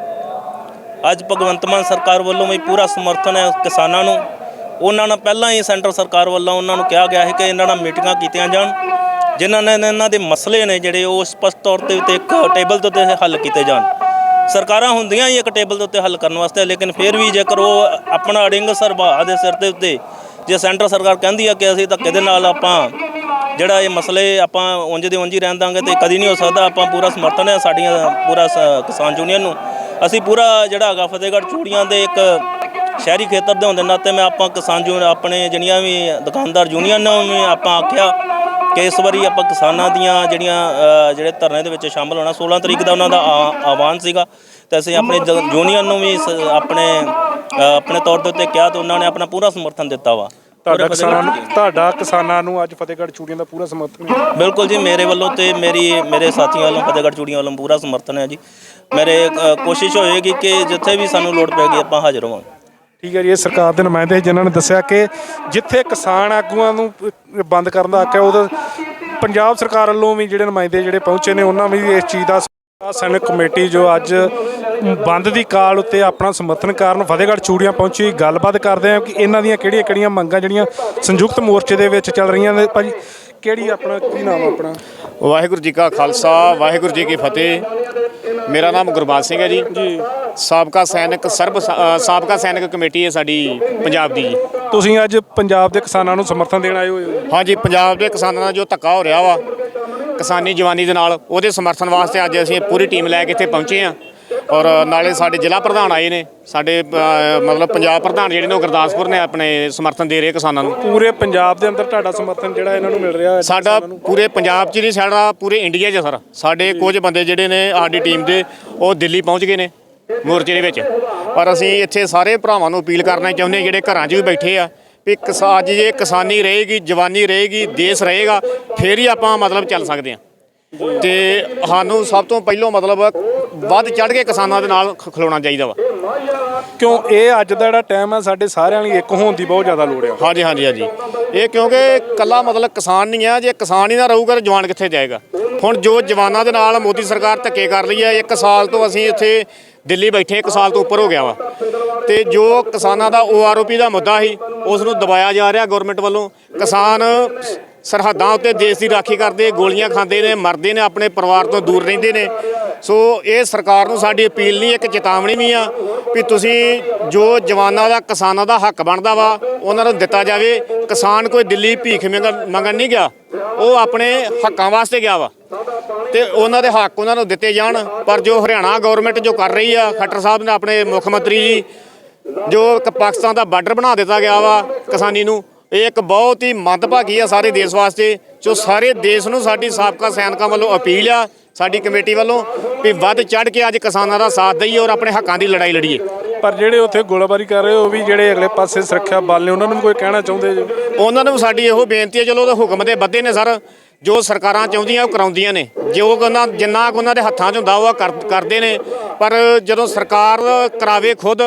[SPEAKER 11] ਅੱਜ ਭਗਵੰਤ ਮਾਨ ਸਰਕਾਰ ਵੱਲੋਂ ਵੀ ਪੂਰਾ ਸਮਰਥਨ ਹੈ ਕਿਸਾਨਾਂ ਨੂੰ। ਉਹਨਾਂ ਨਾਲ ਪਹਿਲਾਂ ਹੀ ਸੈਂਟਰ ਸਰਕਾਰ ਵੱਲੋਂ ਉਹਨਾਂ ਨੂੰ ਕਿਹਾ ਗਿਆ ਹੈ ਕਿ ਇਹਨਾਂ ਨਾਲ ਮੀਟਿੰਗਾਂ ਕੀਤੀਆਂ ਜਾਣ। ਜਿਨ੍ਹਾਂ ਨੇ ਇਹਨਾਂ ਦੇ ਮਸਲੇ ਨੇ ਜਿਹੜੇ ਉਹ ਸਪਸ਼ਟ ਤੌਰ ਤੇ ਤੇ ਇੱਕ ਟੇਬਲ ਦੇ ਉੱਤੇ ਹੱਲ ਕੀਤੇ ਜਾਣ। ਸਰਕਾਰਾਂ ਹੁੰਦੀਆਂ ਹੀ ਇੱਕ ਟੇਬਲ ਦੇ ਉੱਤੇ ਹੱਲ ਕਰਨ ਵਾਸਤੇ, ਲੇਕਿਨ ਫਿਰ ਵੀ ਜੇਕਰ ਉਹ ਆਪਣਾ ਅੜਿੰਗ ਸਰਭਾ ਦੇ ਸਿਰ ਦੇ ਉੱਤੇ ਜੇ ਸੈਂਟਰ ਸਰਕਾਰ ਕਹਿੰਦੀ ਆ ਕਿ ਅਸੀਂ ਧੱਕੇ ਦੇ ਨਾਲ ਆਪਾਂ ਜਿਹੜਾ ਇਹ ਮਸਲੇ ਆਪਾਂ ਉਂਝ ਦੇ ਉਂਝ ਹੀ ਰਹਿਣ ਦਾਂਗੇ ਤੇ ਕਦੀ ਨਹੀਂ ਹੋ ਸਕਦਾ ਆਪਾਂ ਪੂਰਾ ਸਮਰਥਨ ਹੈ ਸਾਡੀਆਂ, ਪੂਰਾ ਸ- ਕਿਸਾਨ ਯੂਨੀਅਨ ਨੂੰ। ਅਸੀਂ ਪੂਰਾ ਜਿਹੜਾ ਹੈਗਾ ਫਤਿਹਗੜ੍ਹ ਚੂੜੀਆਂ ਦੇ ਇੱਕ ਸ਼ਹਿਰੀ ਖੇਤਰ ਦੇ ਹੋਣ ਦੇ ਨਾਤੇ ਮੈਂ ਆਪਾਂ ਕਿਸਾਨ ਯੂਨੀਅਨ, ਆਪਣੇ ਜਿਹੜੀਆਂ ਵੀ ਦੁਕਾਨਦਾਰ ਯੂਨੀਅਨ ਨੂੰ ਵੀ ਆਪਾਂ ਆਖਿਆ ਕਿ ਇਸ ਵਾਰੀ ਆਪਾਂ ਕਿਸਾਨਾਂ ਦੀਆਂ ਜਿਹੜੀਆਂ ਜਿਹੜੇ ਧਰਨੇ ਦੇ ਵਿੱਚ ਸ਼ਾਮਲ ਹੋਣਾ 16 ਤਰੀਕ ਦਾ ਉਹਨਾਂ ਦਾ ਆ- ਆਹਵਾਨ ਸੀਗਾ। ਤੇ ਅਸੀਂ ਆਪਣੇ ਜ- ਯੂਨੀਅਨ ਨੂੰ ਵੀ ਸ- ਆਪਣੇ ਆਪਣੇ ਤੌਰ ਦੇ ਉੱਤੇ ਕਿਹਾ ਤੇ ਉਹਨਾਂ ਨੇ ਆਪਣਾ ਪੂਰਾ ਸਮਰਥਨ ਦਿੱਤਾ ਵਾ।
[SPEAKER 1] ਤੁਹਾਡਾ ਕਿਸਾਨਾਂ ਨੂੰ ਤੁਹਾਡਾ ਕਿਸਾਨਾਂ ਨੂੰ ਅੱਜ ਫਤਿਹਗੜ੍ਹ ਚੂੜੀਆਂ ਦਾ ਪੂਰਾ ਸਮਰਥਨ ਹੈ।
[SPEAKER 11] ਬਿਲਕੁਲ ਜੀ ਮੇਰੇ ਵੱਲੋਂ ਤੇ ਮੇਰੀ ਮੇਰੇ ਸਾਥੀਆਂ ਵੱਲੋਂ ਫਤਿਹਗੜ੍ਹ ਚੂੜੀਆਂ ਵੱਲੋਂ ਪੂਰਾ ਸਮਰਥਨ ਹੈ ਜੀ। ਮੇਰੇ ਅ, ਕੋਸ਼ਿਸ਼ ਹੋਏਗੀ ਕਿ ਜਿੱਥੇ ਵੀ ਸਾਨੂੰ ਲੋੜ ਪੈਗੀ ਆਪਾਂ ਹਾਜ਼ਰ ਹੋਵਾਂਗੇ।
[SPEAKER 1] ਠੀਕ ਹੈ ਜੀ ਇਹ ਸਰਕਾਰ ਦੇ ਨੁਮਾਇੰਦੇ ਸੀ ਜਿਨ੍ਹਾਂ ਨੇ ਦੱਸਿਆ ਕਿ ਜਿੱਥੇ ਕਿਸਾਨ ਆਗੂਆਂ ਨੂੰ ਬੰਦ ਕਰਨ ਦਾ ਹੱਕ ਹੈ ਉਹਦਾ ਪੰਜਾਬ ਸਰਕਾਰ ਵੱਲੋਂ ਵੀ ਜਿਹੜੇ ਨੁਮਾਇੰਦੇ ਜਿਹੜੇ ਪਹੁੰਚੇ ਨੇ ਉਹਨਾਂ ਵੀ ਇਸ ਚੀਜ਼ ਦਾ ਸੈਨਿਕ ਕਮੇਟੀ ਜੋ ਅੱਜ ਬੰਦ ਦੀ ਕਾਲ ਉੱਤੇ ਆਪਣਾ ਸਮਰਥਨ ਕਰਨ ਫਤਿਹਗੜ੍ਹ ਚੂੜੀਆਂ ਪਹੁੰਚੀ ਗੱਲਬਾਤ ਕਰਦੇ ਆ ਕਿ ਇਹਨਾਂ ਦੀਆਂ ਕਿਹੜੀਆਂ ਕਿਹੜੀਆਂ ਮੰਗਾਂ ਜਿਹੜੀਆਂ ਸੰਯੁਕਤ ਮੋਰਚੇ ਦੇ ਵਿੱਚ ਚੱਲ ਰਹੀਆਂ ਨੇ। ਭਾਜੀ ਕਿਹੜੀ ਆਪਣਾ ਕੀ ਨਾਮ ਆਪਣਾ?
[SPEAKER 12] ਵਾਹਿਗੁਰੂ ਜੀ ਕਾ ਖਾਲਸਾ ਵਾਹਿਗੁਰੂ ਜੀ ਕੀ ਫਤਿਹ। ਮੇਰਾ ਨਾਮ ਗੁਰਬਾਜ ਸਿੰਘ ਹੈ ਜੀ। ਜੀ। ਸਾਬਕਾ ਸੈਨਿਕ ਸਰਬ ਸਾਬਕਾ ਸੈਨਿਕ ਕਮੇਟੀ ਹੈ ਸਾਡੀ ਪੰਜਾਬ ਦੀ ਜੀ।
[SPEAKER 1] ਤੁਸੀਂ ਅੱਜ ਪੰਜਾਬ ਦੇ ਕਿਸਾਨਾਂ ਨੂੰ ਸਮਰਥਨ ਦੇਣ ਆਏ ਹੋ?
[SPEAKER 12] ਹਾਂਜੀ ਪੰਜਾਬ ਦੇ ਕਿਸਾਨਾਂ ਨਾਲ ਜੋ ਧੱਕਾ ਹੋ ਰਿਹਾ ਵਾ ਕਿਸਾਨੀ ਜਵਾਨੀ ਦੇ ਨਾਲ ਉਹਦੇ ਸਮਰਥਨ ਵਾਸਤੇ ਅੱਜ ਅਸੀਂ ਪੂਰੀ ਟੀਮ ਲੈ ਕੇ ਇੱਥੇ ਪਹੁੰਚੇ ਆ ਔਰ ਨਾਲੇ ਸਾਡੇ ਜ਼ਿਲ੍ਹਾ ਪ੍ਰਧਾਨ ਆਏ ਨੇ। ਸਾਡੇ ਮਤਲਬ ਪੰਜਾਬ ਪ੍ਰਧਾਨ ਜਿਹੜੇ ਨੇ ਉਹ ਗੁਰਦਾਸਪੁਰ ਨੇ ਆਪਣੇ ਸਮਰਥਨ ਦੇ ਰਹੇ ਕਿਸਾਨਾਂ ਨੂੰ।
[SPEAKER 1] ਪੂਰੇ ਪੰਜਾਬ ਦੇ ਅੰਦਰ ਤੁਹਾਡਾ ਸਮਰਥਨ ਜਿਹੜਾ ਇਹਨਾਂ ਨੂੰ ਮਿਲ ਰਿਹਾ ਹੈ?
[SPEAKER 12] ਸਾਡਾ ਪੂਰੇ ਪੰਜਾਬ 'ਚ ਨਹੀਂ ਸਾਡਾ ਪੂਰੇ ਇੰਡੀਆ 'ਚ ਸਰ। ਸਾਡੇ ਕੁਝ ਬੰਦੇ ਜਿਹੜੇ ਨੇ ਸਾਡੀ ਟੀਮ ਦੇ ਉਹ ਦਿੱਲੀ ਪਹੁੰਚ ਗਏ ਨੇ ਮੋਰਚੇ ਦੇ ਵਿੱਚ। ਪਰ ਅਸੀਂ ਇੱਥੇ ਸਾਰੇ ਭਰਾਵਾਂ ਨੂੰ ਅਪੀਲ ਕਰਨਾ ਚਾਹੁੰਦੇ ਹਾਂ ਜਿਹੜੇ ਘਰਾਂ 'ਚ ਵੀ ਬੈਠੇ ਆ ਵੀ ਕਿਸਾ ਅੱਜ ਜੇ ਕਿਸਾਨੀ ਰਹੇਗੀ ਜਵਾਨੀ ਰਹੇਗੀ ਦੇਸ਼ ਰਹੇਗਾ ਫੇਰ ਹੀ ਆਪਾਂ ਮਤਲਬ ਚੱਲ ਸਕਦੇ ਹਾਂ। ਤੇ ਸਾਨੂੰ ਸਭ ਤੋਂ ਪਹਿਲਾਂ ਮਤਲਬ ਵੱਧ ਚੜ ਕੇ ਕਿਸਾਨਾਂ ਦੇ ਨਾਲ ਖ- ਖਲੋਣਾ ਚਾਹੀਦਾ ਵਾ।
[SPEAKER 1] ਕਿਉਂ? ਇਹ ਅੱਜ ਦਾ ਜਿਹੜਾ ਟਾਈਮ ਹੈ ਸਾਡੇ ਸਾਰਿਆਂ ਲਈ ਇੱਕ ਹੋਣ ਦੀ ਬਹੁਤ ਜ਼ਿਆਦਾ ਲੋੜ ਆ।
[SPEAKER 12] ਹਾਂਜੀ ਹਾਂਜੀ ਹਾਂਜੀ। ਇਹ ਕਿਉਂਕਿ ਕੱਲਾ ਮਤਲਬ ਕਿਸਾਨ ਨਹੀਂ ਆ ਜੇ ਕਿਸਾਨ ਹੀ ਨਾ ਰਹੂਗਾ ਤਾਂ ਜਵਾਨ ਕਿੱਥੇ ਜਾਏਗਾ? ਹੁਣ ਜੋ ਜਵਾਨਾਂ ਦੇ ਨਾਲ ਮੋਦੀ ਸਰਕਾਰ ਧੱਕੇ ਕਰ ਰਹੀ ਹੈ ਇੱਕ ਸਾਲ ਤੋਂ ਅਸੀਂ ਇੱਥੇ ਦਿੱਲੀ ਬੈਠੇ ਇੱਕ ਸਾਲ ਤੋਂ ਉੱਪਰ ਹੋ ਗਿਆ ਵਾ। ਤੇ ਜੋ ਕਿਸਾਨਾਂ ਦਾ ਓਆਰਓਪੀ ਦਾ ਮੁੱਦਾ ਸੀ ਉਸ ਨੂੰ ਦਬਾਇਆ ਜਾ ਰਿਹਾ ਗਵਰਨਮੈਂਟ ਵੱਲੋਂ। ਕਿਸਾਨ ਸਰਹੱਦਾਂ ਉੱਤੇ ਦੇਸ਼ ਦੀ ਰਾਖੀ ਕਰਦੇ, ਗੋਲੀਆਂ ਖਾਂਦੇ ਨੇ, ਮਰਦੇ ਨੇ, ਆਪਣੇ ਪਰਿਵਾਰ ਤੋਂ ਦੂਰ ਰਹਿੰਦੇ ਨੇ। ਸੋ ਇਹ ਸਰਕਾਰ ਨੂੰ ਸਾਡੀ ਅਪੀਲ ਨਹੀਂ, ਇੱਕ ਚੇਤਾਵਨੀ ਵੀ ਆ ਵੀ ਤੁਸੀਂ ਜੋ ਜਵਾਨਾਂ ਦਾ, ਕਿਸਾਨਾਂ ਦਾ ਹੱਕ ਬਣਦਾ ਵਾ, ਉਹਨਾਂ ਨੂੰ ਦਿੱਤਾ ਜਾਵੇ। ਕਿਸਾਨ ਕੋਈ ਦਿੱਲੀ ਭੀਖ ਮੰਗਣ ਮੰਗਣ ਨਹੀਂ ਗਿਆ, ਉਹ ਆਪਣੇ ਹੱਕਾਂ ਵਾਸਤੇ ਗਿਆ ਵਾ। ਤੇ ਉਹਨਾਂ ਦੇ ਹੱਕ ਉਹਨਾਂ ਨੂੰ ਦਿੱਤੇ ਜਾਣ, ਪਰ ਜੋ ਹਰਿਆਣਾ ਗਵਰਨਮੈਂਟ ਜੋ ਕਰ ਰਹੀ ਆ, ਖੱਟਰ ਸਾਹਿਬ ਨੇ ਆਪਣੇ ਮੁੱਖ ਮੰਤਰੀ ਜੀ, ਜੋ ਇੱਕ ਪਾਕਿਸਤਾਨ ਦਾ ਬਾਰਡਰ ਬਣਾ ਦਿੱਤਾ ਗਿਆ ਵਾ ਕਿਸਾਨੀ ਨੂੰ ਇਹ ਇੱਕ ਬਹੁਤ ਹੀ ਮੰਦਭਾਗੀ ਆ ਸਾਰੇ ਦੇਸ਼ ਵਾਸਤੇ ਜੋ ਸਾਰੇ ਦੇਸ਼ ਨੂੰ ਸਾਡੀ ਸਾਬਕਾ ਸੈਨਿਕਾਂ ਵੱਲੋਂ ਅਪੀਲ ਆ ਸਾਡੀ ਕਮੇਟੀ ਵੱਲੋਂ ਵੀ ਵੱਧ ਚੜ ਕੇ ਅੱਜ ਕਿਸਾਨਾਂ ਦਾ ਸਾਥ ਦਈਏ ਔਰ ਆਪਣੇ ਹੱਕਾਂ ਦੀ ਲੜਾਈ ਲੜੀਏ।
[SPEAKER 1] ਪਰ ਜਿਹੜੇ ਉੱਥੇ ਗੋਲਾਬਾਰੀ ਕਰ ਰਹੇ ਉਹ ਵੀ ਜਿਹੜੇ ਅਗਲੇ ਪਾਸੇ ਸੁਰੱਖਿਆ ਬਲ ਨੇ ਉਹਨਾਂ ਨੂੰ ਵੀ ਕੋਈ ਕਹਿਣਾ ਚਾਹੁੰਦੇ ਜੋ?
[SPEAKER 12] ਉਹਨਾਂ ਨੂੰ ਸਾਡੀ ਇਹੋ ਬੇਨਤੀ ਹੈ ਚਲੋ ਉਹਦੇ ਹੁਕਮ ਦੇ ਬੱਧੇ ਨੇ ਸਰ ਜੋ ਸਰਕਾਰਾਂ ਚਾਹੁੰਦੀਆਂ ਉਹ ਕਰਾਉਂਦੀਆਂ ਨੇ। ਜੋ ਉਹਨਾਂ ਜਿੰਨਾ ਕੁ ਉਹਨਾਂ ਦੇ ਹੱਥਾਂ 'ਚ ਹੁੰਦਾ ਉਹ ਕਰ- ਕਰਦੇ ਨੇ। ਪਰ ਜਦੋਂ ਸਰਕਾਰ ਕਰਾਵੇ ਖੁਦ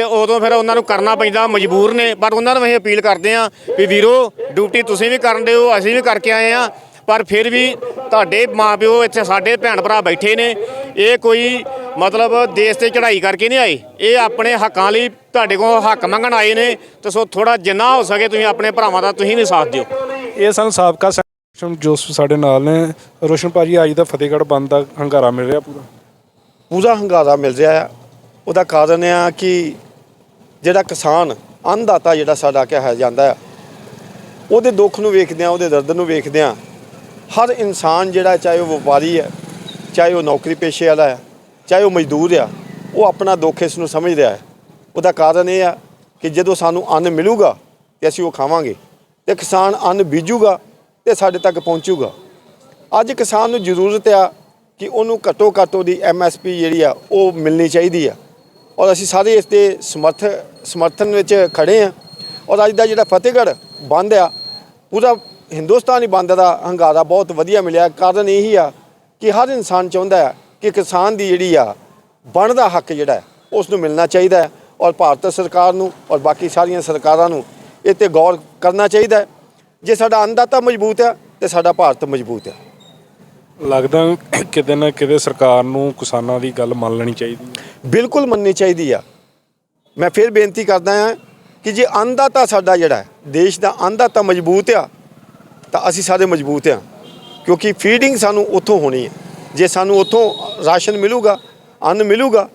[SPEAKER 12] ਤੇ ਉਦੋਂ ਫਿਰ ਉਹਨਾਂ ਨੂੰ ਕਰਨਾ ਪੈਂਦਾ ਮਜਬੂਰ ਨੇ ਪਰ ਉਹਨਾਂ ਨੂੰ ਅਸੀਂ ਅਪੀਲ ਕਰਦੇ ਆਂ ਵੀ ਵੀਰੋ ਡਿਊਟੀ ਤੁਸੀਂ ਵੀ ਕਰਨ ਦੇ ਹੋ ਅਸੀਂ ਵੀ ਕਰਕੇ ਆਏ ਆ ਪਰ ਫਿਰ ਵੀ ਤੁਹਾਡੇ ਮਾਪਿਓ ਇੱਥੇ ਸਾਡੇ ਭੈਣ ਭਰਾ ਬੈਠੇ ਨੇ ਇਹ ਕੋਈ ਮਤਲਬ ਦੇਸ਼ ਤੇ ਚੜ੍ਹਾਈ ਕਰਕੇ ਨਹੀਂ ਆਏ ਇਹ ਆਪਣੇ ਹੱਕਾਂ ਲਈ ਤੁਹਾਡੇ ਕੋਲ ਹੱਕ ਮੰਗਣ ਆਏ ਨੇ ਤੇ ਸੋ ਥੋੜਾ ਜਿੰਨਾ ਹੋ ਸਕੇ ਤੁਸੀਂ ਆਪਣੇ ਭਰਾਵਾਂ ਦਾ ਤੁਸੀਂ ਵੀ ਸਾਥ ਦਿਓ।
[SPEAKER 1] ਇਹ ਸਾਨੂੰ ਸਾਬਕਾ ਸੈਸ਼ਨ ਜੋਸ ਸਾਡੇ ਨਾਲ ਨੇ ਰੋਸ਼ਨ ਭਾਜੀ ਅੱਜ ਦਾ ਫਤਿਹਗੜ੍ਹ ਬੰਦ ਦਾ ਹੰਗਾਰਾ ਮਿਲ ਰਿਹਾ ਪੂਰਾ।
[SPEAKER 13] ਪੂਰਾ ਹੰਗਾਰਾ ਮਿਲ ਰਿਹਾ ਆ ਉਹਦਾ ਕਾਰਨ ਆ ਕਿ ਜਿਹੜਾ ਕਿਸਾਨ, ਅੰਨਦਾਤਾ ਜਿਹੜਾ ਸਾਡਾ ਕਿਹਾ ਜਾਂਦਾ ਆ, ਉਹਦੇ ਦੁੱਖ ਨੂੰ ਵੇਖਦਿਆਂ, ਉਹਦੇ ਦਰਦ ਨੂੰ ਵੇਖਦਿਆਂ, ਹਰ ਇਨਸਾਨ ਜਿਹੜਾ ਚਾਹੇ ਉਹ ਵਪਾਰੀ ਹੈ, ਚਾਹੇ ਉਹ ਨੌਕਰੀ ਪੇਸ਼ੇ ਵਾਲਾ ਹੈ, ਚਾਹੇ ਉਹ ਮਜ਼ਦੂਰ ਆ, ਉਹ ਆਪਣਾ ਦੁੱਖ ਇਸ ਨੂੰ ਸਮਝ ਰਿਹਾ ਹੈ। ਉਹਦਾ ਕਾਰਨ ਇਹ ਆ ਕਿ ਜਦੋਂ ਸਾਨੂੰ ਅੰਨ ਮਿਲੂਗਾ ਤੇ ਅਸੀਂ ਉਹ ਖਾਵਾਂਗੇ ਤੇ ਕਿਸਾਨ ਅੰਨ ਬੀਜੂਗਾ ਤੇ ਸਾਡੇ ਤੱਕ ਪਹੁੰਚੂਗਾ। ਅੱਜ ਕਿਸਾਨ ਨੂੰ ਜ਼ਰੂਰਤ ਆ ਕਿ ਉਹਨੂੰ ਘੱਟੋ ਘੱਟ ਉਹਦੀ ਐਮਐਸਪੀ ਜਿਹੜੀ ਆ, ਉਹ ਮਿਲਣੀ ਚਾਹੀਦੀ ਆ। ਔਰ ਅਸੀਂ ਸਾਰੇ ਇਸ ਦੇ ਸਮਰਥ, ਸਮਰਥਨ ਵਿੱਚ ਖੜੇ ਆ ਔਰ ਅੱਜ ਦਾ ਜਿਹੜਾ ਫਤਿਹਗੜ੍ਹ ਬੰਦ ਆ, ਪੂਰਾ ਹਿੰਦੁਸਤਾਨੀ ਬੰਦ ਦਾ ਹੰਗਾਰਾ ਬਹੁਤ ਵਧੀਆ ਮਿਲਿਆ। ਕਾਰਨ ਇਹੀ ਆ ਕਿ ਹਰ ਇਨਸਾਨ ਚਾਹੁੰਦਾ ਹੈ ਕਿ ਕਿਸਾਨ ਦੀ ਜਿਹੜੀ ਆ, ਬਣਦਾ ਹੱਕ ਜਿਹੜਾ ਉਸ ਨੂੰ ਮਿਲਣਾ ਚਾਹੀਦਾ ਹੈ ਔਰ ਭਾਰਤ ਸਰਕਾਰ ਨੂੰ ਔਰ ਬਾਕੀ ਸਾਰੀਆਂ ਸਰਕਾਰਾਂ ਨੂੰ ਇਹ ਤੇ ਗੌਰ ਕਰਨਾ ਚਾਹੀਦਾ ਜੇ ਸਾਡਾ ਅੰਨਦਾਤਾ ਮਜ਼ਬੂਤ ਹੈ ਤੇ ਸਾਡਾ ਭਾਰਤ ਮਜ਼ਬੂਤ ਹੈ
[SPEAKER 1] ਲੱਗਦਾ ਕਿਤੇ ਨਾ ਕਿਤੇ ਸਰਕਾਰ ਨੂੰ ਕਿਸਾਨਾਂ ਦੀ ਗੱਲ ਮੰਨ ਲੈਣੀ ਚਾਹੀਦੀ ਹੈ।
[SPEAKER 13] ਬਿਲਕੁਲ ਮੰਨਣੀ ਚਾਹੀਦੀ ਆ। ਮੈਂ ਫਿਰ ਬੇਨਤੀ ਕਰਦਾ ਹਾਂ ਕਿ ਜੇ ਅੰਨਦਾਤਾ ਸਾਡਾ ਜਿਹੜਾ ਦੇਸ਼ ਦਾ ਅੰਨਦਾਤਾ ਮਜ਼ਬੂਤ ਆ, ਤਾਂ ਅਸੀਂ ਸਾਰੇ ਮਜ਼ਬੂਤ ਆ। ਕਿਉਂਕਿ ਫੀਡਿੰਗ ਸਾਨੂੰ ਉੱਥੋਂ ਹੋਣੀ ਹੈ। ਜੇ ਸਾਨੂੰ ਉੱਥੋਂ ਰਾਸ਼ਨ ਮਿਲੂਗਾ, ਅੰਨ ਮਿਲੂਗਾ,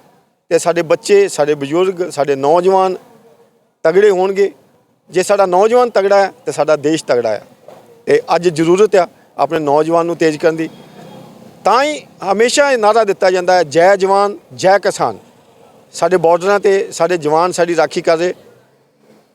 [SPEAKER 13] ਤੇ ਸਾਡੇ ਬੱਚੇ, ਸਾਡੇ ਬਜ਼ੁਰਗ, ਸਾਡੇ ਨੌਜਵਾਨ ਤਗੜੇ ਹੋਣਗੇ। ਜੇ ਸਾਡਾ ਨੌਜਵਾਨ ਤਗੜਾ ਹੈ, ਤੇ ਸਾਡਾ ਦੇਸ਼ ਤਗੜਾ ਹੈ। ਤੇ ਅੱਜ ਜ਼ਰੂਰਤ ਆ ਆਪਣੇ ਨੌਜਵਾਨ ਨੂੰ ਤੇਜ਼ ਕਰਨ ਦੀ। ਤਾਂ ਹੀ ਹਮੇਸ਼ਾ ਇਹ ਨਾਰਾ ਦਿੱਤਾ ਜਾਂਦਾ ਹੈ, ਜੈ ਜਵਾਨ, ਜੈ ਕਿਸਾਨ। ਸਾਡੇ ਬਾਰਡਰਾਂ ਤੇ ਸਾਡੇ ਜਵਾਨ ਸਾਡੀ ਰਾਖੀ ਕਰ ਰਹੇ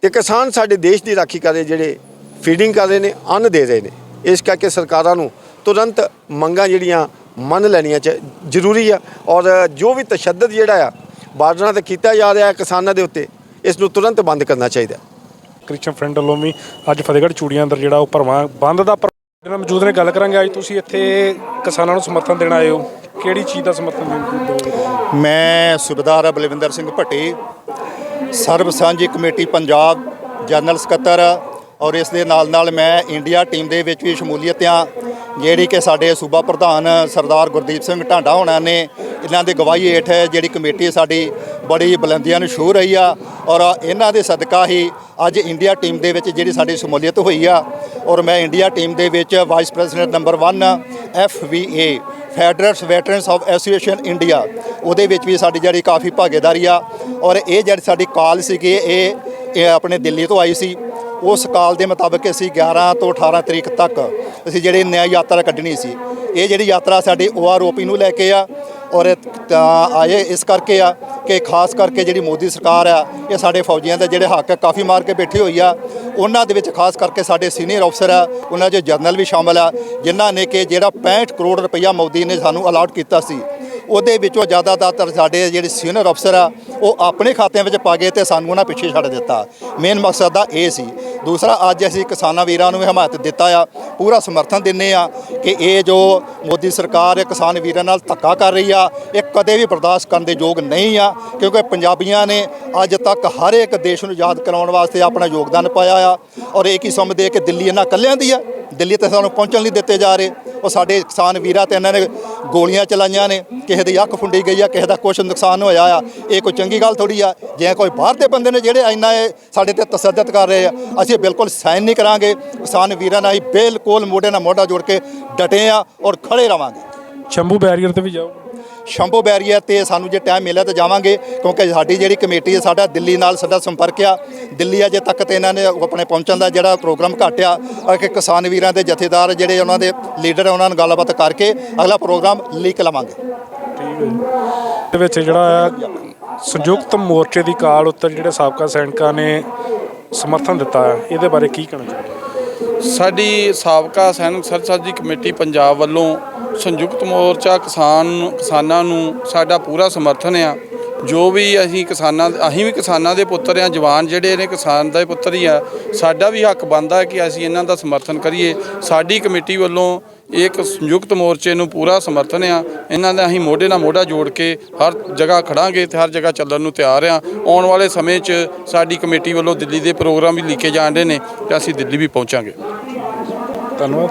[SPEAKER 13] ਤੇ ਕਿਸਾਨ ਸਾਡੇ ਦੇਸ਼ ਦੀ ਰਾਖੀ ਕਰ ਜਿਹੜੇ ਫੀਡਿੰਗ ਕਰ ਰਹੇ ਨੇ, ਅੰਨ ਦੇ ਰਹੇ ਨੇ। ਇਸ ਕਰਕੇ ਸਰਕਾਰਾਂ ਨੂੰ ਤੁਰੰਤ ਮੰਗਾਂ ਜਿਹੜੀਆਂ ਮੰਨ ਲੈਣੀਆਂ ਚ ਜ਼ਰੂਰੀ ਆ ਔਰ ਜੋ ਵੀ ਤਸ਼ੱਦਦ ਜਿਹੜਾ ਆ ਬਾਰਡਰਾਂ ਤੇ ਕੀਤਾ ਜਾ ਰਿਹਾ ਕਿਸਾਨਾਂ ਦੇ ਉੱਤੇ, ਇਸ ਨੂੰ ਤੁਰੰਤ ਬੰਦ ਕਰਨਾ ਚਾਹੀਦਾ
[SPEAKER 1] ਕ੍ਰਿਸ਼ਨ ਫਰੈਂਡ ਵੱਲੋਂ ਵੀ ਅੱਜ ਫਤਿਹਗੜ੍ਹ ਚੂੜੀਆਂ ਅੰਦਰ ਜਿਹੜਾ ਉਹ ਭਰਵਾਂ, ਬੰਦ ਦਾ ਪਰ- ਜਿਹੜਾ ਮੌਜੂਦ ਨੇ ਗੱਲ ਕਰਾਂਗੇ। ਅੱਜ ਤੁਸੀਂ ਇੱਥੇ ਕਿਸਾਨਾਂ ਨੂੰ ਸਮਰਥਨ ਦੇਣ ਆਏ ਹੋ। ਕਿਹੜੀ ਚੀਜ਼ ਦਾ ਸਮਰਥਨ ਦਿਓਗੇ
[SPEAKER 14] ਮੈਂ ਸੁਬੇਦਾਰ ਬਲਵਿੰਦਰ ਸਿੰਘ ਭੱਟੀ ਸਰਬ ਸਾਂਝੀ ਕਮੇਟੀ ਪੰਜਾਬ, ਜਨਰਲ ਸਕੱਤਰ ਔਰ ਇਸ ਦੇ ਨਾਲ ਨਾਲ ਮੈਂ ਇੰਡੀਆ ਟੀਮ ਦੇ ਵਿੱਚ ਵੀ ਸ਼ਮੂਲੀਅਤ ਆ, ਜਿਹੜੀ ਕਿ ਸਾਡੇ ਸੂਬਾ ਪ੍ਰਧਾਨ ਸਰਦਾਰ ਗੁਰਦੀਪ ਸਿੰਘ ਢਾਂਡਾ ਹੋਣਾ ਨੇ ਇਹਨਾਂ ਦੀ ਗਵਾਹੀ ਹੇਠ ਜਿਹੜੀ ਕਮੇਟੀ ਸਾਡੀ ਬੜੀ ਬੁਲੰਦੀਆਂ ਨੂੰ ਛੂਹ ਰਹੀ ਆ ਔਰ ਇਹਨਾਂ ਦੇ ਸਦਕਾ ਹੀ ਅੱਜ ਇੰਡੀਆ ਟੀਮ ਦੇ ਵਿੱਚ ਜਿਹੜੀ ਸਾਡੀ ਸ਼ਮੂਲੀਅਤ ਹੋਈ ਆ ਔਰ ਮੈਂ ਇੰਡੀਆ ਟੀਮ ਦੇ ਵਿੱਚ vice president number 1 FVA federals veterans of association India ਉਹਦੇ ਵਿੱਚ ਵੀ ਸਾਡੀ ਜਿਹੜੀ ਕਾਫੀ ਭਾਗੀਦਾਰੀ ਆ ਔਰ ਇਹ ਜਿਹੜੀ ਸਾਡੀ ਕਾਲ ਸੀਗੀ ਇਹ ਆਪਣੇ ਦਿੱਲੀ ਤੋਂ ਆਈ ਸੀ। ਉਸ ਕਾਲ ਦੇ ਮੁਤਾਬਕ ਅਸੀਂ 11 ਤੋਂ 18 ਤਰੀਕ ਤੱਕ ਅਸੀਂ ਜਿਹੜੀ ਨਿਆਂ ਯਾਤਰਾ ਕੱਢਣੀ ਸੀ। ਇਹ ਜਿਹੜੀ ਯਾਤਰਾ ਸਾਡੀ ਓਆਰਓਪੀ ਨੂੰ ਲੈ ਕੇ ਆ ਔਰ ਆਏ ਇਸ ਕਰਕੇ ਆ ਕਿ ਖਾਸ ਕਰਕੇ ਜਿਹੜੀ ਮੋਦੀ ਸਰਕਾਰ ਆ, ਇਹ ਸਾਡੇ ਫੌਜੀਆਂ ਦੇ ਜਿਹੜੇ ਹੱਕ ਕਾਫੀ ਮਾਰ ਕੇ ਬੈਠੀ ਹੋਈ ਆ। ਉਹਨਾਂ ਦੇ ਵਿੱਚ ਖਾਸ ਕਰਕੇ ਸਾਡੇ ਸੀਨੀਅਰ ਅਫਸਰ ਆ, ਉਹਨਾਂ 'ਚ ਜਰਨਲ ਵੀ ਸ਼ਾਮਲ ਆ, ਜਿਨ੍ਹਾਂ ਨੇ ਕਿ ਜਿਹੜਾ 65 ਕਰੋੜ ਰੁਪਈਆ ਮੋਦੀ ਨੇ ਸਾਨੂੰ ਅਲਾਟ ਕੀਤਾ ਸੀ। ਉਹਦੇ ਵਿੱਚੋਂ ਜ਼ਿਆਦਾਤਰ ਸਾਡੇ ਜਿਹੜੇ ਸੀਨੀਅਰ ਅਫਸਰ ਆ, ਉਹ ਆਪਣੇ ਖਾਤਿਆਂ ਵਿੱਚ ਪਾ ਗਏ ਤੇ ਸਾਨੂੰ ਉਹਨਾਂ ਪਿੱਛੇ ਛੱਡ ਦਿੱਤਾ। ਮੇਨ ਮਕਸਦ ਦਾ ਇਹ ਸੀ। ਦੂਸਰਾ, ਅੱਜ ਅਸੀਂ ਕਿਸਾਨਾਂ ਵੀਰਾਂ ਨੂੰ ਹਮਾਇਤ ਦਿੱਤਾ ਆ, ਪੂਰਾ ਸਮਰਥਨ ਦਿੰਨੇ ਆ ਕਿ ਇਹ ਜੋ ਮੋਦੀ ਸਰਕਾਰ ਇਹ ਕਿਸਾਨ ਵੀਰਾਂ ਨਾਲ ਧੱਕਾ ਕਰ ਰਹੀ ਆ, ਇਹ ਕਦੇ ਵੀ ਬਰਦਾਸ਼ਤ ਕਰਨ ਦੇ ਯੋਗ ਨਹੀਂ ਆ, ਕਿਉਂਕਿ ਪੰਜਾਬੀਆਂ ਨੇ ਅੱਜ ਤੱਕ ਹਰ ਇੱਕ ਦੇਸ਼ ਨੂੰ ਆਜ਼ਾਦ ਕਰਾਉਣ ਵਾਸਤੇ ਆਪਣਾ ਯੋਗਦਾਨ ਪਾਇਆ ਆ ਔਰ ਇਹ ਕੀ ਸਮਝਦੇ ਕਿ ਦਿੱਲੀ ਇਹਨਾਂ ਕੱਲਿਆਂ ਦੀ ਆ। ਦਿੱਲੀ ਤੇ ਸਾਨੂੰ ਪਹੁੰਚਣ ਨਹੀਂ ਦਿੱਤੇ ਜਾ ਰਹੇ। ਉਹ ਸਾਡੇ ਕਿਸਾਨ ਵੀਰਾਂ ਤੇ ਇਹਨਾਂ ਨੇ ਗੋਲੀਆਂ ਚਲਾਈਆਂ ਨੇ। ਕਿਸੇ ਦੀ ਅੱਖ ਫੁੰਡੀ ਗਈ ਆ, ਕਿਸੇ ਦਾ ਕੁਛ ਨੁਕਸਾਨ ਹੋਇਆ ਆ। ਇਹ ਕੋਈ ਚੰਗੀ ਗੱਲ ਥੋੜੀ ਆ। ਜੇ ਕੋਈ ਬਾਹਰ ਦੇ ਬੰਦੇ ਨੇ ਜਿਹੜੇ ਇੰਨਾ ਇਹ ਸਾਡੇ ਤੇ ਤਸੱਦਦ ਕਰ ਰਹੇ ਆ, ਅਸੀਂ ਬਿਲਕੁਲ ਸਾਈਨ ਨਹੀਂ ਕਰਾਂਗੇ। ਕਿਸਾਨ ਵੀਰਾਂ ਨਾਲ ਹੀ ਬਿਲਕੁਲ ਮੋਢੇ ਨਾਲ ਮੋਢਾ ਜੋੜ ਕੇ ਡਟੇ ਆ ਔਰ ਖੜੇ ਰਵਾਂਗੇ।
[SPEAKER 1] ਸ਼ੰਭੂ ਬੈਰੀਅਰ ਤੇ ਵੀ ਜਾਓ।
[SPEAKER 14] ਸ਼ੰਭੂ ਬੈਰੀਅਰ ਤੇ ਸਾਨੂੰ ਜੇ ਟਾਈਮ ਮਿਲਿਆ ਤਾਂ ਜਾਵਾਂਗੇ ਕਿਉਂਕਿ ਸਾਡੀ ਜਿਹੜੀ ਕਮੇਟੀ ਹੈ ਸਾਡਾ ਦਿੱਲੀ ਨਾਲ ਸਾਡਾ ਸੰਪਰਕ ਆ। ਦਿੱਲੀ ਅਜੇ ਤੱਕ ਤੇ ਇਹਨਾਂ ਨੇ ਆਪਣੇ ਪਹੁੰਚਣ ਦਾ ਜਿਹੜਾ ਪ੍ਰੋਗਰਾਮ ਘਟਿਆ ਕਿ ਕਿਸਾਨ ਵੀਰਾਂ ਦੇ ਜਥੇਦਾਰ ਜਿਹੜੇ ਉਹਨਾਂ ਦੇ ਲੀਡਰ ਆ, ਉਹਨਾਂ ਨਾਲ ਗੱਲਬਾਤ ਕਰਕੇ ਅਗਲਾ ਪ੍ਰੋਗਰਾਮ ਲੀਕ ਲਵਾਂਗੇ।
[SPEAKER 1] ਦੇ ਵਿੱਚ ਜਿਹੜਾ ਆ ਸੰਯੁਕਤ ਮੋਰਚੇ ਦੀ ਕਾਲ ਉੱਤੇ ਜਿਹੜੇ ਸਾਬਕਾ ਸੈਨਿਕਾਂ ਨੇ ਸਮਰਥਨ ਦਿੱਤਾ ਹੈ ਇਹਦੇ ਬਾਰੇ ਕੀ ਕਹਿਣਾ ਚਾਹੁੰਦੇ
[SPEAKER 15] ਸਾਡੀ ਸਾਬਕਾ ਸੈਨਿਕ ਸਰਸਾਜੀ ਕਮੇਟੀ ਪੰਜਾਬ ਵੱਲੋਂ ਸੰਯੁਕਤ ਮੋਰਚਾ ਕਿਸਾਨ ਕਿਸਾਨਾਂ ਨੂੰ ਸਾਡਾ ਪੂਰਾ ਸਮਰਥਨ ਆ। ਜੋ ਵੀ ਅਸੀਂ ਕਿਸਾਨਾਂ ਅਸੀਂ ਵੀ ਕਿਸਾਨਾਂ ਦੇ ਪੁੱਤਰ ਆ, ਜਵਾਨ ਜਿਹੜੇ ਨੇ ਕਿਸਾਨ ਦੇ ਪੁੱਤਰ ਹੀ ਆ, ਸਾਡਾ ਵੀ ਹੱਕ ਬਣਦਾ ਕਿ ਅਸੀਂ ਇਹਨਾਂ ਦਾ ਸਮਰਥਨ ਕਰੀਏ। ਸਾਡੀ ਕਮੇਟੀ ਵੱਲੋਂ ਇੱਕ ਸੰਯੁਕਤ ਮੋਰਚੇ ਨੂੰ ਪੂਰਾ ਸਮਰਥਨ ਆ। ਇਹਨਾਂ ਦਾ ਅਸੀਂ ਮੋਢੇ ਨਾਲ ਮੋਢਾ ਜੋੜ ਕੇ ਹਰ ਜਗ੍ਹਾ ਖੜਾਂਗੇ ਤੇ ਹਰ ਜਗ੍ਹਾ ਚੱਲਣ ਨੂੰ ਤਿਆਰ ਆ। ਆਉਣ ਵਾਲੇ ਸਮੇਂ 'ਚ ਸਾਡੀ ਕਮੇਟੀ ਵੱਲੋਂ ਦਿੱਲੀ ਦੇ ਪ੍ਰੋਗਰਾਮ ਵੀ ਲਿਖੇ ਜਾਂਦੇ ਨੇ ਤੇ ਅਸੀਂ ਦਿੱਲੀ ਵੀ ਪਹੁੰਚਾਂਗੇ।
[SPEAKER 1] ਧੰਨਵਾਦ।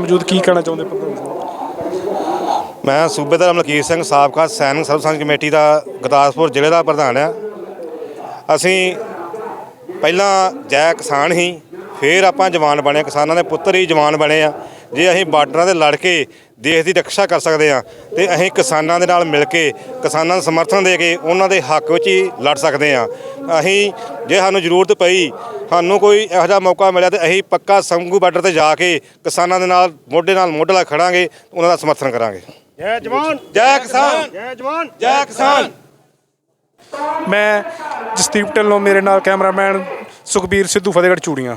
[SPEAKER 1] ਮੌਜੂਦ ਕੀ ਕਹਿਣਾ ਚਾਹੁੰਦੇ ਪ੍ਰਧਾਨ
[SPEAKER 16] ਮੈਂ ਸੂਬੇਦਾਰ ਮਲਕੀਰ ਸਿੰਘ ਸਾਬਕਾ ਸੈਨਿਕ ਸਰਬ ਕਮੇਟੀ ਦਾ ਗੁਰਦਾਸਪੁਰ ਜ਼ਿਲ੍ਹੇ ਦਾ ਪ੍ਰਧਾਨ ਆ ਅਸੀਂ ਪਹਿਲਾਂ ਜੈ ਕਿਸਾਨ ਹੀ, ਫਿਰ ਆਪਾਂ ਜਵਾਨ ਬਣੇ, ਕਿਸਾਨਾਂ ਦੇ ਪੁੱਤਰ ਹੀ ਜਵਾਨ ਬਣੇ ਆ ਜੇ ਅਸੀਂ ਬਾਰਡਰਾਂ ਤੇ ਲੜ ਕੇ ਦੇਸ਼ ਦੀ ਰੱਖਿਆ ਕਰ ਸਕਦੇ ਆ ਤੇ ਅਸੀਂ ਕਿਸਾਨਾਂ ਦੇ ਨਾਲ ਮਿਲ ਕੇ, ਕਿਸਾਨਾਂ ਨੂੰ ਸਮਰਥਨ ਦੇ ਕੇ ਉਹਨਾਂ ਦੇ ਹੱਕ ਵਿੱਚ ਹੀ ਲੜ ਸਕਦੇ ਆ ਅਸੀਂ, ਜੇ ਸਾਨੂੰ ਜ਼ਰੂਰਤ ਪਈ, ਸਾਨੂੰ ਕੋਈ ਇਹੋ ਜਿਹਾ ਮੌਕਾ ਮਿਲਿਆ ਤੇ ਅਸੀਂ ਪੱਕਾ ਸੰਗੂ ਬਾਰਡਰ ਤੇ ਜਾ ਕੇ ਕਿਸਾਨਾਂ ਦੇ ਨਾਲ, ਮੋਢੇ ਨਾਲ ਮੋਢਾ ਲਾ ਖੜਾਂਗੇ, ਉਹਨਾਂ ਦਾ ਸਮਰਥਨ ਕਰਾਂਗੇ।
[SPEAKER 13] ਜੈ ਜਵਾਨ।
[SPEAKER 16] ਜੈ ਕਿਸਾਨ।
[SPEAKER 13] ਜੈ ਜਵਾਨ।
[SPEAKER 16] ਜੈ ਕਿਸਾਨ।
[SPEAKER 1] ਮੈਂ ਜਸਦੀਪ ਢਿੱਲੋਂ ਮੇਰੇ ਨਾਲ ਕੈਮਰਾਮੈਨ ਸੁਖਬੀਰ ਸਿੱਧੂ ਫਤਿਹਗੜ੍ਹ ਚੂੜੀਆਂ।